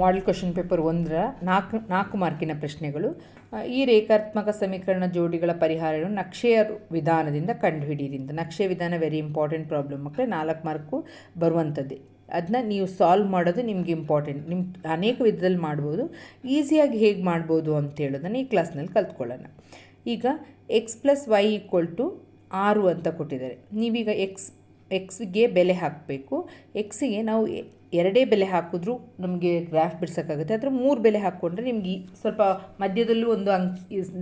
Model question paper ಒಂದರ ನಾಲ್ಕು ನಾಲ್ಕು ಮಾರ್ಕಿನ ಪ್ರಶ್ನೆಗಳು. ಈ ರೇಖಾತ್ಮಕ ಸಮೀಕರಣ ಜೋಡಿಗಳ ಪರಿಹಾರವನ್ನು ನಕ್ಷೆಯ ವಿಧಾನದಿಂದ ಕಂಡುಹಿಡಿಯಿರಿ. ಅಂತ ನಕ್ಷೆ ವಿಧಾನ ವೆರಿ ಇಂಪಾರ್ಟೆಂಟ್ ಪ್ರಾಬ್ಲಮ್ ಮಕ್ಕಳೇ ನಾಲ್ಕು ಮಾರ್ಕು ಬರುವಂಥದ್ದೇ ಅದನ್ನ ನೀವು ಸಾಲ್ವ್ ಮಾಡೋದು ನಿಮ್ಗೆ ಇಂಪಾರ್ಟೆಂಟ್ ನಿಮ್ಮ ಅನೇಕ ವಿಧದಲ್ಲಿ ಮಾಡ್ಬೋದು. ಈಸಿಯಾಗಿ ಹೇಗೆ ಮಾಡ್ಬೋದು ಅಂತ ಹೇಳೋದನ್ನು ಈ ಕ್ಲಾಸ್ನಲ್ಲಿ ಕಲ್ತ್ಕೊಳ್ಳೋಣ. ಈಗ X plus Y equal to ಆರು ಅಂತ ಕೊಟ್ಟಿದ್ದಾರೆ. ನೀವೀಗ ಎಕ್ಸ್ ಎಕ್ಸ್ಗೆ ಬೆಲೆ ಹಾಕಬೇಕು. ಎಕ್ಸಿಗೆ ನಾವು ಎರಡೇ ಬೆಲೆ ಹಾಕಿದ್ರೂ ನಮಗೆ ಗ್ರಾಫ್ ಬಿಡ್ಸೋಕ್ಕಾಗುತ್ತೆ. ಆದರೆ ಮೂರು ಬೆಲೆ ಹಾಕ್ಕೊಂಡ್ರೆ ನಿಮಗೆ ಸ್ವಲ್ಪ ಮಧ್ಯದಲ್ಲೂ ಒಂದು ಅಂಕ್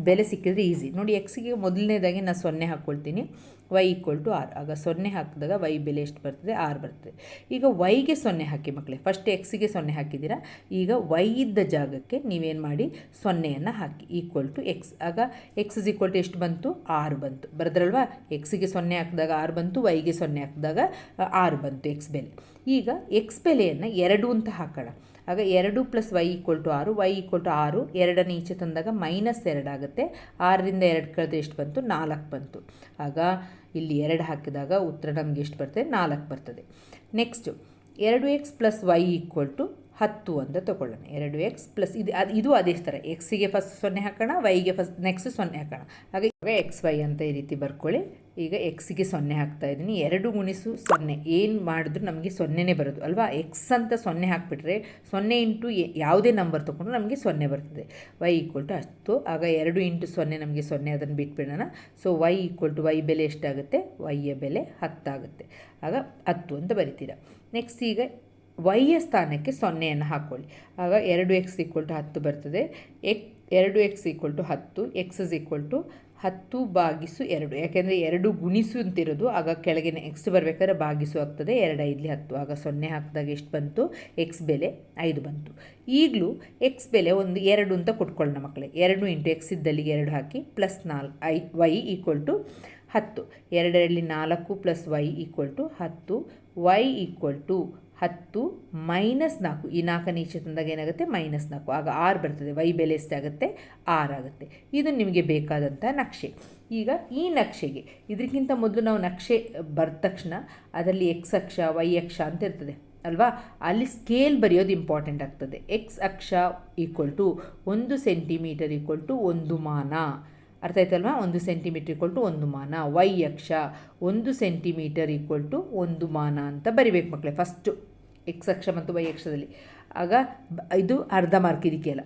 ಬೆಲೆ ಸಿಕ್ಕಿದ್ರೆ ಈಸಿ ನೋಡಿ ಎಕ್ಸಿಗೆ ಮೊದಲನೇದಾಗಿ ನಾನು ಸೊನ್ನೆ ಹಾಕ್ಕೊಳ್ತೀನಿ ವೈ ಈಕ್ವಲ್ ಟು ಆರ್ ಆಗ ಸೊನ್ನೆ ಹಾಕಿದಾಗ ವೈ ಬೆಲೆ ಎಷ್ಟು ಬರ್ತದೆ? ಆರ್ ಬರ್ತದೆ. ಈಗ ವೈಗೆ ಸೊನ್ನೆ ಹಾಕಿ ಮಕ್ಕಳೇ ಫಸ್ಟ್ ಎಕ್ಸಿಗೆ ಸೊನ್ನೆ ಹಾಕಿದ್ದೀರಾ? ಈಗ ವೈ ಇದ್ದ ಜಾಗಕ್ಕೆ ನೀವೇನು ಮಾಡಿ? ಸೊನ್ನೆಯನ್ನು ಹಾಕಿ ಈಕ್ವಲ್ ಟು ಎಕ್ಸ್ ಆಗ ಎಕ್ಸ್ ಇಸ್ ಈಕ್ವಲ್ ಟು ಎಷ್ಟು ಬಂತು? ಆರು ಬಂತು. ಬರೆದ್ರಲ್ವಾ? ಎಕ್ಸಿಗೆ ಸೊನ್ನೆ ಹಾಕಿದಾಗ ಆರು ಬಂತು ವೈಗೆ ಸೊನ್ನೆ ಹಾಕಿದಾಗ ಆರ್ ಬಂತು ಎಕ್ಸ್ ಬೆಲೆ. ಈಗ ಎಕ್ಸ್ ಬೆಲೆಯನ್ನು ಎರಡು ಅಂತ ಹಾಕೋಣ. ಆಗ ಎರಡು ಪ್ಲಸ್ ವೈ ಈಕ್ವಲ್ ಟು ಆರು, ವೈ ಈಕ್ವಲ್ ಟು ಆರು ಎರಡನ್ನು ಈಚೆ ತಂದಾಗ ಮೈನಸ್ ಎರಡು ಆಗುತ್ತೆ. ಆರರಿಂದ ಎರಡು ಕಳೆದ ಎಷ್ಟು ಬಂತು? ನಾಲ್ಕು ಬಂತು. ಆಗ ಇಲ್ಲಿ ಎರಡು ಹಾಕಿದಾಗ ಉತ್ತರ ನಮಗೆ ಎಷ್ಟು ಬರ್ತದೆ? ನಾಲ್ಕು ಬರ್ತದೆ. ನೆಕ್ಸ್ಟು ಎರಡು X plus Y equal to ಹತ್ತು ಅಂತ ತಗೊಳ್ಳೋಣ. ಎರಡು ಎಕ್ಸ್ ಪ್ಲಸ್ ಇದು ಅದು ಇದು ಅದೇ ಥರ ಎಕ್ಸಿಗೆ ಫಸ್ಟ್ ಸೊನ್ನೆ ಹಾಕೋಣ ವೈಗೆ ಫಸ್ಟ್ ನೆಕ್ಸ್ಟ್ ಸೊನ್ನೆ ಹಾಕೋಣ. ಹಾಗೆ ಇವಾಗ ಎಕ್ಸ್ ವೈ ಅಂತ ಈ ರೀತಿ ಬರ್ಕೊಳ್ಳಿ. ಈಗ ಎಕ್ಸಿಗೆ ಸೊನ್ನೆ ಹಾಕ್ತಾ ಇದ್ದೀನಿ. ಎರಡು ಗುಣಿಸು ಸೊನ್ನೆ. ಏನು ಮಾಡಿದ್ರು ನಮಗೆ ಸೊನ್ನೆನೇ ಬರೋದು. ಅಲ್ವಾ? ಎಕ್ಸ್ ಅಂತ ಸೊನ್ನೆ ಹಾಕಿಬಿಟ್ರೆ ಸೊನ್ನೆ ಇಂಟು ಯಾವುದೇ ನಂಬರ್ ತೊಗೊಂಡ್ರು ನಮಗೆ ಸೊನ್ನೆ ಬರ್ತದೆ. ವೈ ಈಕ್ವಲ್ ಟು ಹತ್ತು. ಆಗ ಎರಡು ಇಂಟು ಸೊನ್ನೆ ನಮಗೆ ಸೊನ್ನೆ ಅದನ್ನು ಬಿಟ್ಬಿಡೋಣ. So Y equal to Y ಬೆಲೆ ಎಷ್ಟಾಗುತ್ತೆ? ವೈಯ ಬೆಲೆ ಹತ್ತಾಗುತ್ತೆ. ಆಗ ಹತ್ತು ಅಂತ ಬರಿತೀರ. ನೆಕ್ಸ್ಟ್ ಈಗ ವೈಯ ಸ್ಥಾನಕ್ಕೆ ಸೊನ್ನೆಯನ್ನು ಹಾಕ್ಕೊಳ್ಳಿ ಆಗ ಎರಡು ಎಕ್ಸ್ ಈಕ್ವಲ್ ಟು ಹತ್ತು ಬರ್ತದೆ. ಎಕ್, ಎರಡು ಎಕ್ಸ್ ಈಕ್ವಲ್ ಟು ಹತ್ತು ಎಕ್ಸ್ ಇಸ್ ಈಕ್ವಲ್ ಟು ಹತ್ತು ಬಾಗಿಸು ಎರಡು. ಯಾಕೆಂದರೆ ಎರಡು ಗುಣಿಸು ಅಂತಿರೋದು, ಆಗ ಕೆಳಗಿನ ಎಕ್ಸ್ ಬರಬೇಕಾದ್ರೆ ಬಾಗಿಸು ಆಗ್ತದೆ. ಎರಡು ಐದಲಿ ಹತ್ತು. ಆಗ ಸೊನ್ನೆ ಹಾಕಿದಾಗ ಎಷ್ಟು ಬಂತು? ಎಕ್ಸ್ ಬೆಲೆ ಐದು ಬಂತು. ಈಗಲೂ ಎಕ್ಸ್ ಬೆಲೆ ಒಂದು ಎರಡು ಅಂತ ಕೊಟ್ಕೊಳ್ಳೋಣ ಮಕ್ಕಳೇ. ಎರಡು ಇಂಟು ಎಕ್ಸ್ ಇದ್ದಲ್ಲಿಗೆ ಎರಡು ಹಾಕಿ ಪ್ಲಸ್ ನಾಲ್, ಐ ವೈ ಈಕ್ವಲ್ ಟು ಹತ್ತು. ಎರಡರಲ್ಲಿ ನಾಲ್ಕು ಪ್ಲಸ್ ವೈ ಈಕ್ವಲ್ ಟು ಹತ್ತು. ವೈ ಈಕ್ವಲ್ ಟು ಹತ್ತು ಮೈನಸ್ ನಾಲ್ಕು. ಈ ನಾಲ್ಕನೇ ಈಚೆ ತಂದಾಗ ಏನಾಗುತ್ತೆ? ಮೈನಸ್ ನಾಲ್ಕು. ಆಗ ಆರು ಬರ್ತದೆ. ವೈ ಬೆಲೆ ಎಷ್ಟಾಗುತ್ತೆ ಆರು ಆಗುತ್ತೆ. ಇದು ನಿಮಗೆ ಬೇಕಾದಂಥ ನಕ್ಷೆ. ಈಗ ಈ ನಕ್ಷೆಗೆ ಇದಕ್ಕಿಂತ ಮೊದಲು ನಾವು ನಕ್ಷೆ ಬರೆದ ತಕ್ಷಣ ಅದರಲ್ಲಿ ಎಕ್ಸ್ ಅಕ್ಷ ವೈ ಅಕ್ಷ ಅಂತ ಇರ್ತದೆ. ಅಲ್ವಾ? ಅಲ್ಲಿ ಸ್ಕೇಲ್ ಬರೆಯೋದು ಇಂಪಾರ್ಟೆಂಟ್ ಆಗ್ತದೆ. ಎಕ್ಸ್ ಅಕ್ಷ ಈಕ್ವಲ್ ಟು ಒಂದು ಸೆಂಟಿಮೀಟರ್ ಈಕ್ವಲ್ ಟು ಒಂದು ಮಾನ. ಅರ್ಥ ಆಯ್ತಲ್ವಾ? ಒಂದು ಸೆಂಟಿಮೀಟರ್ ಈಕ್ವಲ್ ಟು ಒಂದು ಮಾನ. ವೈ ಅಕ್ಷ ಒಂದು ಸೆಂಟಿಮೀಟರ್ ಈಕ್ವಲ್ ಟು ಒಂದು ಮಾನ ಅಂತ ಬರಿಬೇಕು ಮಕ್ಕಳೇ ಫಸ್ಟು ಎಕ್ಸ್ ಅಕ್ಷ ಮತ್ತು ವೈ ಅಕ್ಷದಲ್ಲಿ. ಆಗ ಇದು ಅರ್ಧ ಮಾರ್ಕ್ ಇದಕ್ಕೆಲ್ಲ.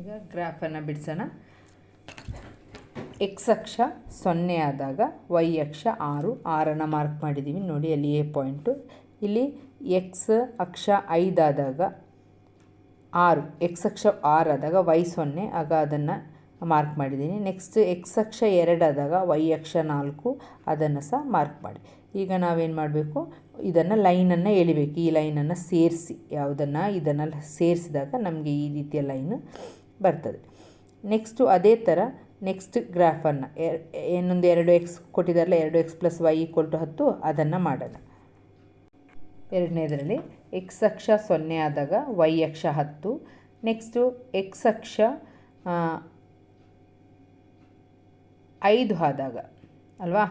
ಈಗ ಗ್ರಾಫನ್ನು ಬಿಡಿಸೋಣ. ಎಕ್ಸ್ ಅಕ್ಷ ಸೊನ್ನೆ ಆದಾಗ ವೈ ಅಕ್ಷ ಆರು, ಆರನ್ನು ಮಾರ್ಕ್ ಮಾಡಿದ್ದೀವಿ ನೋಡಿ, ಅಲ್ಲಿ ಎ ಪಾಯಿಂಟು ಇಲ್ಲಿ ಎಕ್ಸ್ ಅಕ್ಷ ಐದಾದಾಗ ಆರು ಎಕ್ಸ್ ಅಕ್ಷ ಆರು ಆದಾಗ ವೈ ಸೊನ್ನೆ. ಆಗ ಅದನ್ನು ಮಾರ್ಕ್ ಮಾಡಿದ್ದೀನಿ. ನೆಕ್ಸ್ಟ್ ಎಕ್ಸ್ ಅಕ್ಷ ಎರಡಾದಾಗ ವೈ ಅಕ್ಷ ನಾಲ್ಕು, ಅದನ್ನು ಸಹ ಮಾರ್ಕ್ ಮಾಡಿ. ಈಗ ನಾವೇನು ಮಾಡಬೇಕು? ಇದನ್ನು ಲೈನನ್ನು ಎಳಿಬೇಕು. ಈ ಲೈನನ್ನು ಸೇರಿಸಿ, ಯಾವುದನ್ನು ಇದನ್ನು ಸೇರಿಸಿದಾಗ ನಮಗೆ ಈ ರೀತಿಯ ಲೈನ್ ಬರ್ತದೆ. ನೆಕ್ಸ್ಟು ಅದೇ ಥರ ನೆಕ್ಸ್ಟ್ ಗ್ರಾಫನ್ನು ಏನೊಂದು ಎರಡು ಎಕ್ಸ್ ಕೊಟ್ಟಿದ್ದಾರಲ್ಲ ಎರಡು X plus Y equal to ಹತ್ತು, ಅದನ್ನು ಮಾಡೋಣ. ಎರಡನೇದರಲ್ಲಿ ಎಕ್ಸ್ ಅಕ್ಷ ಸೊನ್ನೆ ಆದಾಗ ವೈ ಅಕ್ಷ ಹತ್ತು. ನೆಕ್ಸ್ಟು ಎಕ್ಸ್ ಅಕ್ಷ ಐದು ಆದಾಗ, ಅಲ್ವಾ?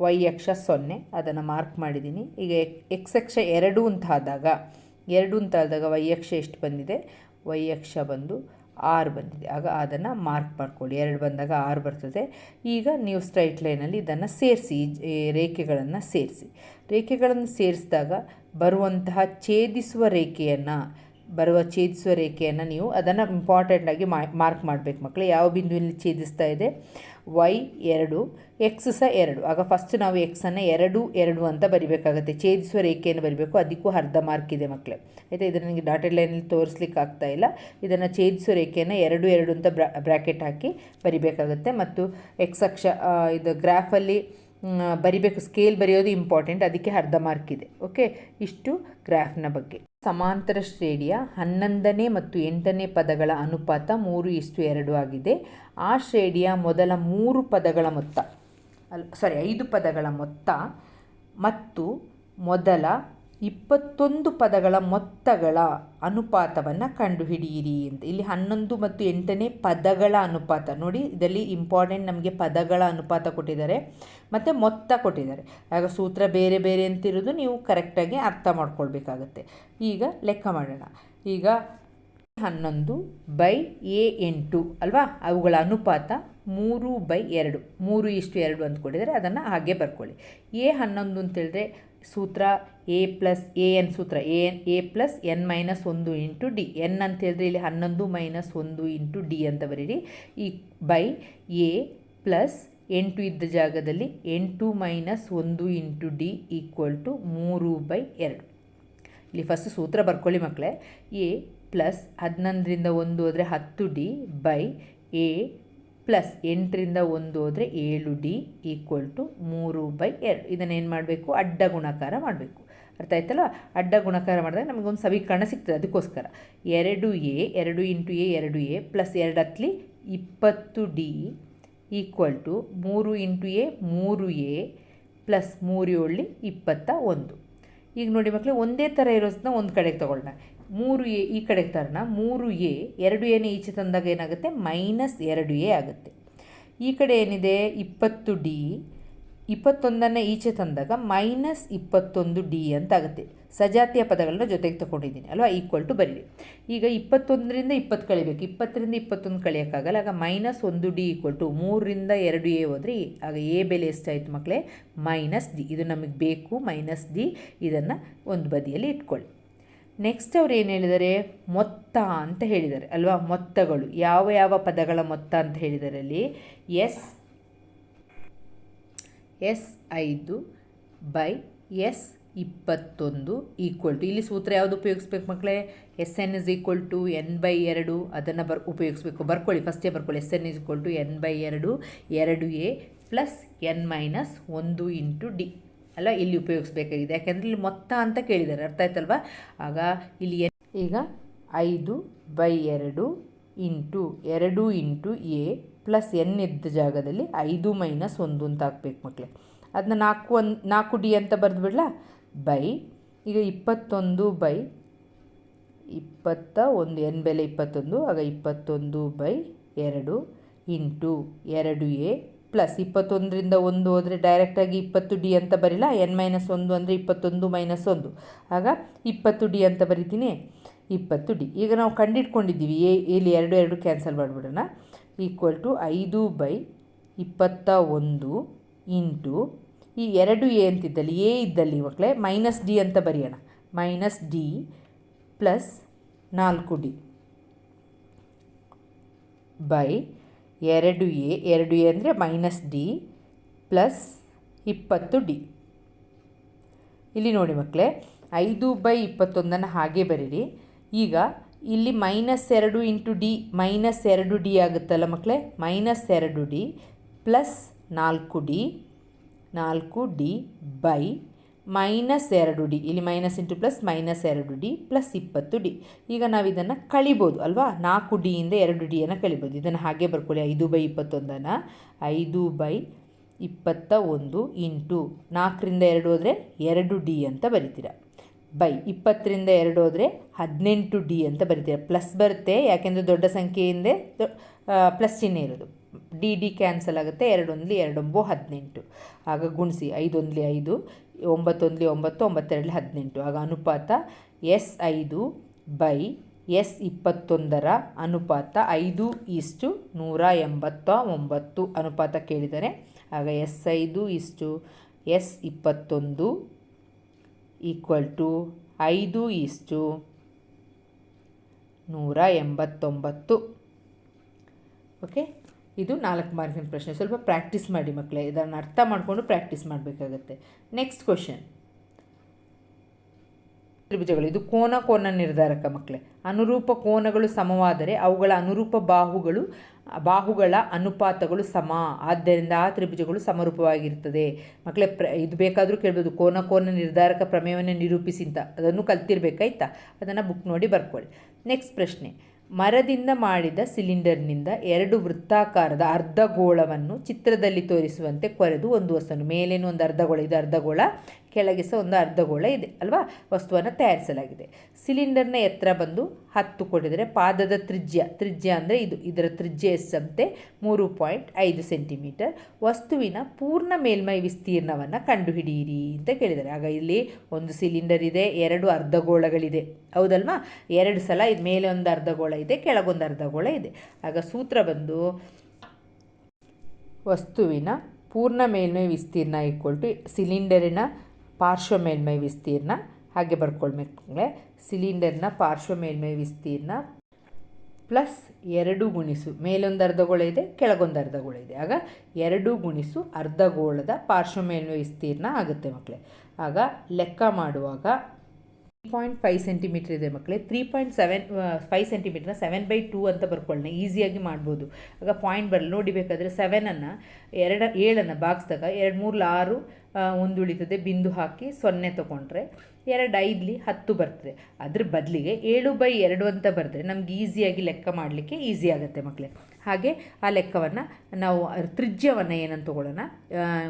ವೈ ಅಕ್ಷ ಸೊನ್ನೆ, ಅದನ್ನು ಮಾರ್ಕ್ ಮಾಡಿದ್ದೀನಿ ಈಗ ಎಕ್ಸ್ ಅಕ್ಷ ಎರಡು ಅಂತ ಆದಾಗ, ಎರಡು ಅಂತ ಆದಾಗ ವೈ ಅಕ್ಷ ಎಷ್ಟು ಬಂದಿದೆ? ವೈ ಅಕ್ಷ ಬಂದು ಆರು ಬಂದಿದೆ. ಆಗ ಅದನ್ನು ಮಾರ್ಕ್ ಮಾಡ್ಕೊಳ್ಳಿ. ಎರಡು ಬಂದಾಗ ಆರು ಬರ್ತದೆ. ಈಗ ನೀವು ಸ್ಟ್ರೈಟ್ ಲೈನಲ್ಲಿ ಇದನ್ನು ಸೇರಿಸಿ ರೇಖೆಗಳನ್ನು ಸೇರಿಸಿ. ರೇಖೆಗಳನ್ನು ಸೇರಿಸಿದಾಗ ಬರುವಂತಹ ಛೇದಿಸುವ ರೇಖೆಯನ್ನು, ಬರುವ ಛೇದಿಸುವ ರೇಖೆಯನ್ನು ನೀವು ಅದನ್ನು ಇಂಪಾರ್ಟೆಂಟಾಗಿ ಮಾರ್ಕ್ ಮಾಡಬೇಕು ಮಕ್ಕಳು ಯಾವ ಬಿಂದುವಿನಲ್ಲಿ ಛೇದಿಸ್ತಾ ಇದೆ? ವೈ ಎರಡು ಎಕ್ಸ್ ಸಹ ಎರಡು. ಆಗ ಫಸ್ಟ್ ನಾವು ಎಕ್ಸನ್ನು ಎರಡು ಎರಡು ಅಂತ ಬರಿಬೇಕಾಗುತ್ತೆ. ಛೇದಿಸುವ ರೇಖೆಯನ್ನು ಬರಿಬೇಕು. ಅದಕ್ಕೂ ಅರ್ಧ ಮಾರ್ಕ್ ಇದೆ ಮಕ್ಕಳೇ ಆಯಿತಾ? ಇದನ್ನು ನನಗೆ ಡಾಟೆಡ್ ಲೈನಲ್ಲಿ ತೋರಿಸ್ಲಿಕ್ಕೆ ಆಗ್ತಾ ಇಲ್ಲ. ಇದನ್ನು ಛೇದಿಸುವ ರೇಖೆಯನ್ನು ಎರಡು ಎರಡು ಅಂತ ಬ್ರಾಕೆಟ್ ಹಾಕಿ ಬರಿಬೇಕಾಗುತ್ತೆ. ಮತ್ತು ಎಕ್ಸ್ ಅಕ್ಷ ಇದು ಗ್ರಾಫಲ್ಲಿ ಬರಿಬೇಕು. ಸ್ಕೇಲ್ ಬರೆಯೋದು ಇಂಪಾರ್ಟೆಂಟ್ ಅದಕ್ಕೆ ಅರ್ಧ ಮಾರ್ಕ್ ಇದೆ. ಓಕೆ ಇಷ್ಟು ಗ್ರಾಫ್ನ ಬಗ್ಗೆ. ಸಮಾಂತರ ಶ್ರೇಣಿಯ ಹನ್ನೊಂದನೇ ಮತ್ತು ಎಂಟನೇ ಪದಗಳ ಅನುಪಾತ ಮೂರು ಇಷ್ಟು ಎರಡು ಆಗಿದೆ. ಆ ಶ್ರೇಣಿಯ ಮೊದಲ ಮೂರು ಪದಗಳ ಮೊತ್ತ ಅಲ್ ಸಾರಿ ಐದು ಪದಗಳ ಮೊತ್ತ ಮತ್ತು ಮೊದಲ ಇಪ್ಪತ್ತೊಂದು ಪದಗಳ ಮೊತ್ತಗಳ ಅನುಪಾತವನ್ನು ಕಂಡುಹಿಡಿಯಿರಿ ಅಂತ. ಇಲ್ಲಿ ಹನ್ನೊಂದು ಮತ್ತು ಎಂಟನೇ ಪದಗಳ ಅನುಪಾತ ನೋಡಿ, ಇದರಲ್ಲಿ ಇಂಪಾರ್ಟೆಂಟ್ ನಮಗೆ ಪದಗಳ ಅನುಪಾತ ಕೊಟ್ಟಿದ್ದಾರೆ, ಮತ್ತು ಮೊತ್ತ ಕೊಟ್ಟಿದ್ದಾರೆ. ಆಗ ಸೂತ್ರ ಬೇರೆ ಬೇರೆ ಅಂತಿರೋದು ನೀವು ಕರೆಕ್ಟಾಗಿ ಅರ್ಥ ಮಾಡ್ಕೊಳ್ಬೇಕಾಗತ್ತೆ. ಈಗ ಲೆಕ್ಕ ಮಾಡೋಣ. ಈಗ ಹನ್ನೊಂದು ಬೈ ಎ ಎಂಟು ಅಲ್ವಾ? ಅವುಗಳ ಅನುಪಾತ ಮೂರು ಬೈ ಎರಡು. ಮೂರು ಇಷ್ಟು ಎರಡು ಅಂತ ಕೊಟ್ಟಿದ್ದಾರೆ ಅದನ್ನು ಹಾಗೆ ಬರ್ಕೊಳ್ಳಿ. ಎ ಹನ್ನೊಂದು ಅಂತೇಳಿದ್ರೆ ಸೂತ್ರ ಎ ಪ್ಲಸ್ ಎ ಎನ್ ಸೂತ್ರ. A N, A plus N minus ಒಂದು ಇಂಟು ಡಿ. ಎನ್ ಅಂತ ಹೇಳಿದ್ರೆ ಇಲ್ಲಿ ಹನ್ನೊಂದು ಮೈನಸ್ ಒಂದು ಇಂಟು ಡಿ ಅಂತ ಬರೀರಿ. ಈ ಬೈ ಎ ಪ್ಲಸ್ ಎಂಟು ಇದ್ದ ಜಾಗದಲ್ಲಿ ಎಂಟು ಮೈನಸ್ ಒಂದು ಇಂಟು ಡಿ ಈಕ್ವಲ್ ಟು ಮೂರು ಬೈ ಎರಡು. ಇಲ್ಲಿ ಫಸ್ಟ್ ಸೂತ್ರ ಬರ್ಕೊಳ್ಳಿ ಮಕ್ಕಳೇ. ಎ ಪ್ಲಸ್ ಹದಿನೊಂದರಿಂದ ಒಂದು ಹೋದರೆ ಹತ್ತು ಡಿ ಬೈ ಎ ಪ್ಲಸ್ ಎಂಟರಿಂದ ಒಂದು ಹೋದರೆ ಏಳು ಡಿ ಈಕ್ವಲ್ ಟು ಮೂರು ಬೈ ಎರಡು. ಇದನ್ನೇನು ಮಾಡಬೇಕು? ಅಡ್ಡ ಗುಣಾಕಾರ ಮಾಡಬೇಕು. ಅರ್ಥ ಆಯ್ತಲ್ಲ? ಅಡ್ಡ ಗುಣಾಕಾರ ಮಾಡಿದಾಗ ನಮಗೊಂದು ಸಮೀಕರಣ ಸಿಗ್ತದೆ ಅದಕ್ಕೋಸ್ಕರ. ಎರಡು ಎ ಎರಡು ಇಂಟು ಎ ಎರಡು ಎ ಪ್ಲಸ್ ಎರಡು ಹತ್ಲಿ ಇಪ್ಪತ್ತು ಡಿ ಈಕ್ವಲ್ ಟು ಮೂರು ಇಂಟು ಎ ಮೂರು ಎ ಪ್ಲಸ್ ಮೂರು ಏಳು ಇಪ್ಪತ್ತ ಒಂದು. ಈಗ ನೋಡಿ ಮಕ್ಕಳೇ ಒಂದೇ ಥರ ಇರೋದನ್ನ ಒಂದು ಕಡೆಗೆ ತೊಗೊಳ್ಳೋಣ ಮೂರು ಎ ಈ ಕಡೆಗೆ ತರೋಣ ಮೂರು ಎ, ಎರಡು ಎನೇ ಈಚೆ ತಂದಾಗ ಏನಾಗುತ್ತೆ? ಮೈನಸ್ ಎರಡು ಎ ಆಗುತ್ತೆ. ಈ ಕಡೆ ಏನಿದೆ? ಇಪ್ಪತ್ತು ಡಿ. ಇಪ್ಪತ್ತೊಂದನ್ನು ಈಚೆ ತಂದಾಗ ಮೈನಸ್ ಇಪ್ಪತ್ತೊಂದು ಡಿ ಅಂತ ಆಗುತ್ತೆ. ಸಜಾತಿಯ ಪದಗಳನ್ನ ಜೊತೆಗೆ ತಗೊಂಡಿದ್ದೀನಿ. ಅಲ್ವಾ? ಈಕ್ವಲ್ ಟು ಬರೀರಿ ಈಗ ಇಪ್ಪತ್ತೊಂದರಿಂದ ಇಪ್ಪತ್ತು ಕಳಿಬೇಕು. ಇಪ್ಪತ್ತರಿಂದ ಇಪ್ಪತ್ತೊಂದು ಕಳಿಯೋಕ್ಕಾಗಲ್ಲ. ಆಗ ಮೈನಸ್ ಒಂದು ಡಿ ಈಕ್ವಲ್ ಟು ಮೂರರಿಂದ ಎರಡು ಎ ಹೋದರೆ ಆಗ ಎ ಬೆಲೆ ಎಷ್ಟಾಯಿತು ಮಕ್ಕಳೇ? Minus D. ಇದು ನಮಗೆ ಬೇಕು ಮೈನಸ್ ಡಿ. ಇದನ್ನು ಒಂದು ಬದಿಯಲ್ಲಿ ಇಟ್ಕೊಳ್ಳಿ. ನೆಕ್ಸ್ಟ್ ಅವ್ರು ಏನು ಹೇಳಿದ್ದಾರೆ ಮೊತ್ತ ಅಂತ ಹೇಳಿದ್ದಾರೆ ಅಲ್ವಾ? ಮೊತ್ತಗಳು. ಯಾವ ಯಾವ ಪದಗಳ ಮೊತ್ತ ಅಂತ ಹೇಳಿದ್ದಾರೆ ಅಲ್ಲಿ? ಎಸ್ ಎಸ್ ಐದು ಬೈ ಎಸ್ ಇಪ್ಪತ್ತೊಂದು ಈಕ್ವಲ್ ಟು. ಇಲ್ಲಿ ಸೂತ್ರ ಯಾವುದು ಉಪಯೋಗಿಸ್ಬೇಕು ಮಕ್ಕಳೇ S N is equal to N by ಎರಡು. ಅದನ್ನು ಬರ್, ಉಪಯೋಗಿಸ್ಬೇಕು. ಬರ್ಕೊಳ್ಳಿ ಫಸ್ಟೇ ಬರ್ಕೊಳ್ಳಿ. S N is equal to N by ಎರಡು ಎರಡು ಎ ಪ್ಲಸ್ ಎನ್ ಮೈನಸ್ ಒಂದು ಇಂಟು ಡಿ. ಅಲ್ಲ, ಇಲ್ಲಿ ಉಪಯೋಗಿಸ್ಬೇಕಾಗಿದೆ. ಯಾಕೆಂದರೆ ಇಲ್ಲಿ ಮೊತ್ತ ಅಂತ ಕೇಳಿದ್ದಾರೆ. ಅರ್ಥ ಆಯ್ತಲ್ವಾ? ಆಗ ಇಲ್ಲಿ ಈಗ ಐದು ಬೈ ಎರಡು ಇಂಟು ಎರಡು ಇಂಟು ಎ ಪ್ಲಸ್ ಎನ್ ಇದ್ದ ಜಾಗದಲ್ಲಿ ಐದು ಮೈನಸ್ ಒಂದು ಅಂತ ಹಾಕ್ಬೇಕು ಮಕ್ಕಳೇ ಅದನ್ನ ನಾಲ್ಕು ಒಂದು ನಾಲ್ಕು ಡಿ ಅಂತ ಬರೆದು ಬಿಡಲಾ? ಬೈ, ಈಗ ಇಪ್ಪತ್ತೊಂದು ಬೈ ಇಪ್ಪತ್ತ ಒಂದು, ಎನ್ ಬೆಲೆ ಇಪ್ಪತ್ತೊಂದು, ಆಗ ಇಪ್ಪತ್ತೊಂದು ಬೈ ಎರಡು ಇಂಟು ಎರಡು ಎ ಪ್ಲಸ್ ಇಪ್ಪತ್ತೊಂದರಿಂದ ಒಂದು ಹೋದರೆ ಡೈರೆಕ್ಟಾಗಿ ಇಪ್ಪತ್ತು ಡಿ ಅಂತ ಬರಿಲ್ಲ ಎನ್ ಮೈನಸ್ ಒಂದು ಅಂದರೆ ಇಪ್ಪತ್ತೊಂದು ಮೈನಸ್ ಒಂದು. ಆಗ ಇಪ್ಪತ್ತು ಡಿ ಅಂತ ಬರಿತೀನಿ, ಇಪ್ಪತ್ತು ಡಿ ಈಗ ನಾವು ಕಂಡಿಟ್ಕೊಂಡಿದ್ದೀವಿ, ಎ, ಇಲ್ಲಿ ಎರಡು ಎರಡು ಕ್ಯಾನ್ಸಲ್ ಮಾಡಿಬಿಡೋಣ. ಈಕ್ವಲ್ ಟು ಐದು ಬೈ ಇಪ್ಪತ್ತ ಒಂದು ಇಂಟು ಈ ಎರಡು ಎ ಅಂತಿದ್ದಲ್ಲಿ ಎ ಇದ್ದಲ್ಲಿ ಮಕ್ಕಳೇ ಮೈನಸ್ ಡಿ ಅಂತ ಬರೆಯೋಣ. ಮೈನಸ್ ಡಿ ಪ್ಲಸ್ ನಾಲ್ಕು ಡಿ ಬೈ ಎರಡು ಎ ಎರಡು ಎ ಅಂದರೆ ಮೈನಸ್ ಡಿ ಪ್ಲಸ್ ಇಪ್ಪತ್ತು ಡಿ ಇಲ್ಲಿ ನೋಡಿ ಮಕ್ಕಳೇ ಐದು ಬೈ ಇಪ್ಪತ್ತೊಂದನ್ನು ಹಾಗೆ ಬರೀರಿ. ಈಗ ಇಲ್ಲಿ ಮೈನಸ್ ಎರಡು ಇಂಟು ಡಿ ಮೈನಸ್ ಎರಡು ಡಿ ಆಗುತ್ತಲ್ಲ ಮಕ್ಕಳೇ ಮೈನಸ್ ಎರಡು ಡಿ ಪ್ಲಸ್ ನಾಲ್ಕು ಡಿ ನಾಲ್ಕು ಡಿ ಬೈ ಮೈನಸ್ ಎರಡು ಡಿ. ಇಲ್ಲಿ ಮೈನಸ್ ಇಂಟು ಪ್ಲಸ್ ಮೈನಸ್ ಎರಡು ಡಿ ಪ್ಲಸ್ ಇಪ್ಪತ್ತು ಡಿ. ಈಗ ನಾವು ಇದನ್ನು ಕಳಿಬೋದು, ಅಲ್ವಾ? ನಾಲ್ಕು ಡಿಯಿಂದ ಎರಡು ಡಿಯನ್ನು ಕಳಿಬೋದು. ಇದನ್ನು ಹಾಗೆ ಬರ್ಕೊಳ್ಳಿ. ಐದು ಬೈ ಇಪ್ಪತ್ತೊಂದನ್ನು ಐದು ಬೈ ಇಪ್ಪತ್ತ ಒಂದು ಇಂಟು ನಾಲ್ಕರಿಂದ ಎರಡು ಹೋದರೆ ಎರಡು ಡಿ ಅಂತ ಬರಿತೀರ? ಬೈ ಇಪ್ಪತ್ತರಿಂದ ಎರಡು ಹೋದರೆ ಹದಿನೆಂಟು ಡಿ ಅಂತ ಬರಿತೀರ? ಪ್ಲಸ್ ಬರುತ್ತೆ, ಯಾಕೆಂದರೆ ದೊಡ್ಡ ಸಂಖ್ಯೆಯಿಂದ ಪ್ಲಸ್ ಚಿಹ್ನೆ ಇರೋದು. ಡಿ ಡಿ ಕ್ಯಾನ್ಸಲ್ ಆಗುತ್ತೆ. ಎರಡೊಂದ್ಲಿ ಎರಡೊಂಬು ಹದಿನೆಂಟು. ಆಗ ಗುಣಿಸಿ ಐದೊಂದ್ಲಿ ಐದು ಒಂಬತ್ತೊಂದ್ಲಿ ಒಂಬತ್ತು ಒಂಬತ್ತೆರಡಲಿ ಹದಿನೆಂಟು. ಆಗ ಅನುಪಾತ ಎಸ್ ಐದು ಬೈ ಎಸ್ ಇಪ್ಪತ್ತೊಂದರ ಅನುಪಾತ ಐದು ಇಷ್ಟು ನೂರ ಎಂಬತ್ತ ಒಂಬತ್ತು ಅನುಪಾತ ಕೇಳಿದರೆ, ಆಗ ಎಸ್ ಐದು ಇಷ್ಟು ಎಸ್ ಇಪ್ಪತ್ತೊಂದು ಈಕ್ವಲ್ ಟು ಐದು ಇಷ್ಟು ನೂರ ಎಂಬತ್ತೊಂಬತ್ತು. ಓಕೆ? ಇದು ನಾಲ್ಕು ಮಾರ್ಕಿನ ಪ್ರಶ್ನೆ. ಸ್ವಲ್ಪ ಪ್ರಾಕ್ಟೀಸ್ ಮಾಡಿ ಮಕ್ಕಳೇ, ಇದನ್ನು ಅರ್ಥ ಮಾಡಿಕೊಂಡು ಪ್ರಾಕ್ಟೀಸ್ ಮಾಡಬೇಕಾಗತ್ತೆ. ನೆಕ್ಸ್ಟ್ ಕ್ವಶನ್ ತ್ರಿಭುಜಗಳು, ಇದು ಕೋನ ಕೋನ ನಿರ್ಧಾರಕ ಮಕ್ಕಳೇ. ಅನುರೂಪ ಕೋನಗಳು ಸಮವಾದರೆ ಅವುಗಳ ಅನುರೂಪ ಬಾಹುಗಳು, ಬಾಹುಗಳ ಅನುಪಾತಗಳು ಸಮ. ಆದ್ದರಿಂದ ಆ ತ್ರಿಭುಜಗಳು ಸಮರೂಪವಾಗಿರ್ತದೆ. ಮಕ್ಕಳೇ, ಪ್ರ, ಇದು ಬೇಕಾದರೂ ಕೇಳ್ಬೋದು. ಕೋನ ಕೋನ ನಿರ್ಧಾರಕ ಪ್ರಮೇಯವನ್ನು ನಿರೂಪಿಸಿ ಅಂತ. ಅದನ್ನು ಕಲ್ತಿರ್ಬೇಕಾಯ್ತಾ? ಅದನ್ನು ಬುಕ್ ನೋಡಿ ಬರ್ಕೊಳ್ಳಿ. ನೆಕ್ಸ್ಟ್ ಪ್ರಶ್ನೆ. ಮರದಿಂದ ಮಾಡಿದ ಸಿಲಿಂಡರ್ನಿಂದ ಎರಡು ವೃತ್ತಾಕಾರದ ಅರ್ಧಗೋಳವನ್ನು ಚಿತ್ರದಲ್ಲಿ ತೋರಿಸುವಂತೆ ಕೊರೆದು ಒಂದು ವಸ್ತುವನ್ನು ಮೇಲೇನು ಒಂದು ಅರ್ಧಗೋಳ, ಇದು ಅರ್ಧಗೋಳ. ಕೆಳಗೆ ಸಹ ಒಂದು ಅರ್ಧಗೋಳ ಇದೆ, ಅಲ್ವಾ? ವಸ್ತುವನ್ನು ತಯಾರಿಸಲಾಗಿದೆ. ಸಿಲಿಂಡರ್ನ ಎತ್ತರ ಬಂದು ಹತ್ತು ಕೊಟ್ಟಿದರೆ ಪಾದದ ತ್ರಿಜ್ಯ ತ್ರಿಜ್ಯ ಅಂದರೆ ಇದು, ಇದರ ತ್ರಿಜ್ಯ ಎಸ್ಸಂತೆ ಮೂರು ಪಾಯಿಂಟ್ ಐದು ಸೆಂಟಿಮೀಟರ್. ವಸ್ತುವಿನ ಪೂರ್ಣ ಮೇಲ್ಮೈ ವಿಸ್ತೀರ್ಣವನ್ನು ಕಂಡುಹಿಡಿಯಿರಿ ಅಂತ ಕೇಳಿದ್ದಾರೆ. ಆಗ ಇಲ್ಲಿ ಒಂದು ಸಿಲಿಂಡರ್ ಇದೆ, ಎರಡು ಅರ್ಧಗೋಳಗಳಿದೆ ಹೌದಲ್ವಾ? ಎರಡು ಸಲ ಇದು ಮೇಲೆ ಒಂದು ಅರ್ಧಗೋಳ ಇದೆ, ಕೆಳಗೊಂದು ಅರ್ಧಗೋಳ ಇದೆ. ಆಗ ಸೂತ್ರ ಬಂದು, ವಸ್ತುವಿನ ಪೂರ್ಣ ಮೇಲ್ಮೈ ವಿಸ್ತೀರ್ಣ ಈಕ್ವಲ್ ಸಿಲಿಂಡರಿನ ಪಾರ್ಶ್ವ ಮೇಲ್ಮೈ ವಿಸ್ತೀರ್ಣ. ಹಾಗೆ ಬರ್ಕೊಳ್ಬೇಕು ಸಿಲಿಂಡರ್ನ ಪಾರ್ಶ್ವ ಮೇಲ್ಮೈ ವಿಸ್ತೀರ್ಣ ಪ್ಲಸ್ ಎರಡು ಗುಣಿಸು. ಮೇಲೊಂದು ಅರ್ಧಗೋಳ ಇದೆ, ಕೆಳಗೊಂದು ಅರ್ಧಗೋಳ ಇದೆ. ಆಗ ಎರಡು ಗುಣಿಸು ಅರ್ಧಗೋಳದ ಪಾರ್ಶ್ವ ಮೇಲ್ಮೈ ವಿಸ್ತೀರ್ಣ ಆಗುತ್ತೆ ಮಕ್ಕಳೇ. ಆಗ ಲೆಕ್ಕ ಮಾಡುವಾಗ ಪಾಯಿಂಟ್ ಫೈವ್ ಸೆಂಟಿಮೀಟ್ರ್ ಇದೆ ಮಕ್ಕಳೇ ತ್ರೀ ಪಾಯಿಂಟ್ ಸೆವೆನ್ ಫೈವ್ ಸೆಂಟಿಮೀಟರ್ನ ಸೆವೆನ್ ಬೈ ಟೂ ಅಂತ ಬರ್ಕೊಳ್ಳೋಣ. ಈಸಿಯಾಗಿ ಮಾಡ್ಬೋದು. ಆಗ ಪಾಯಿಂಟ್ ಬರಲ್ಲ ನೋಡಿಬೇಕಾದ್ರೆ ಸೆವೆನನ್ನು ಎರಡ, ಏಳನ್ನು ಬಾಗಿಸ್ದಾಗ ಎರಡು, ಮೂರು, ಆರು ಒಂದು ಉಳಿತದೆ. ಬಿಂದು ಹಾಕಿ ಸೊನ್ನೆ ತೊಗೊಂಡ್ರೆ ಎರಡು, ಐದಲಿ ಹತ್ತು ಬರ್ತದೆ. ಅದ್ರ ಬದಲಿಗೆ ಏಳು ಬೈ ಎರಡು ಅಂತ ಬರೆದ್ರೆ ನಮ್ಗೆ ಈಸಿಯಾಗಿ ಲೆಕ್ಕ ಮಾಡಲಿಕ್ಕೆ ಈಸಿ ಆಗುತ್ತೆ ಮಕ್ಕಳೇ ಹಾಗೆ ಆ ಲೆಕ್ಕವನ್ನು ನಾವು ತ್ರಿಜ್ಯವನ್ನು ಏನಂತ ತಗೊಳ್ಳೋಣ.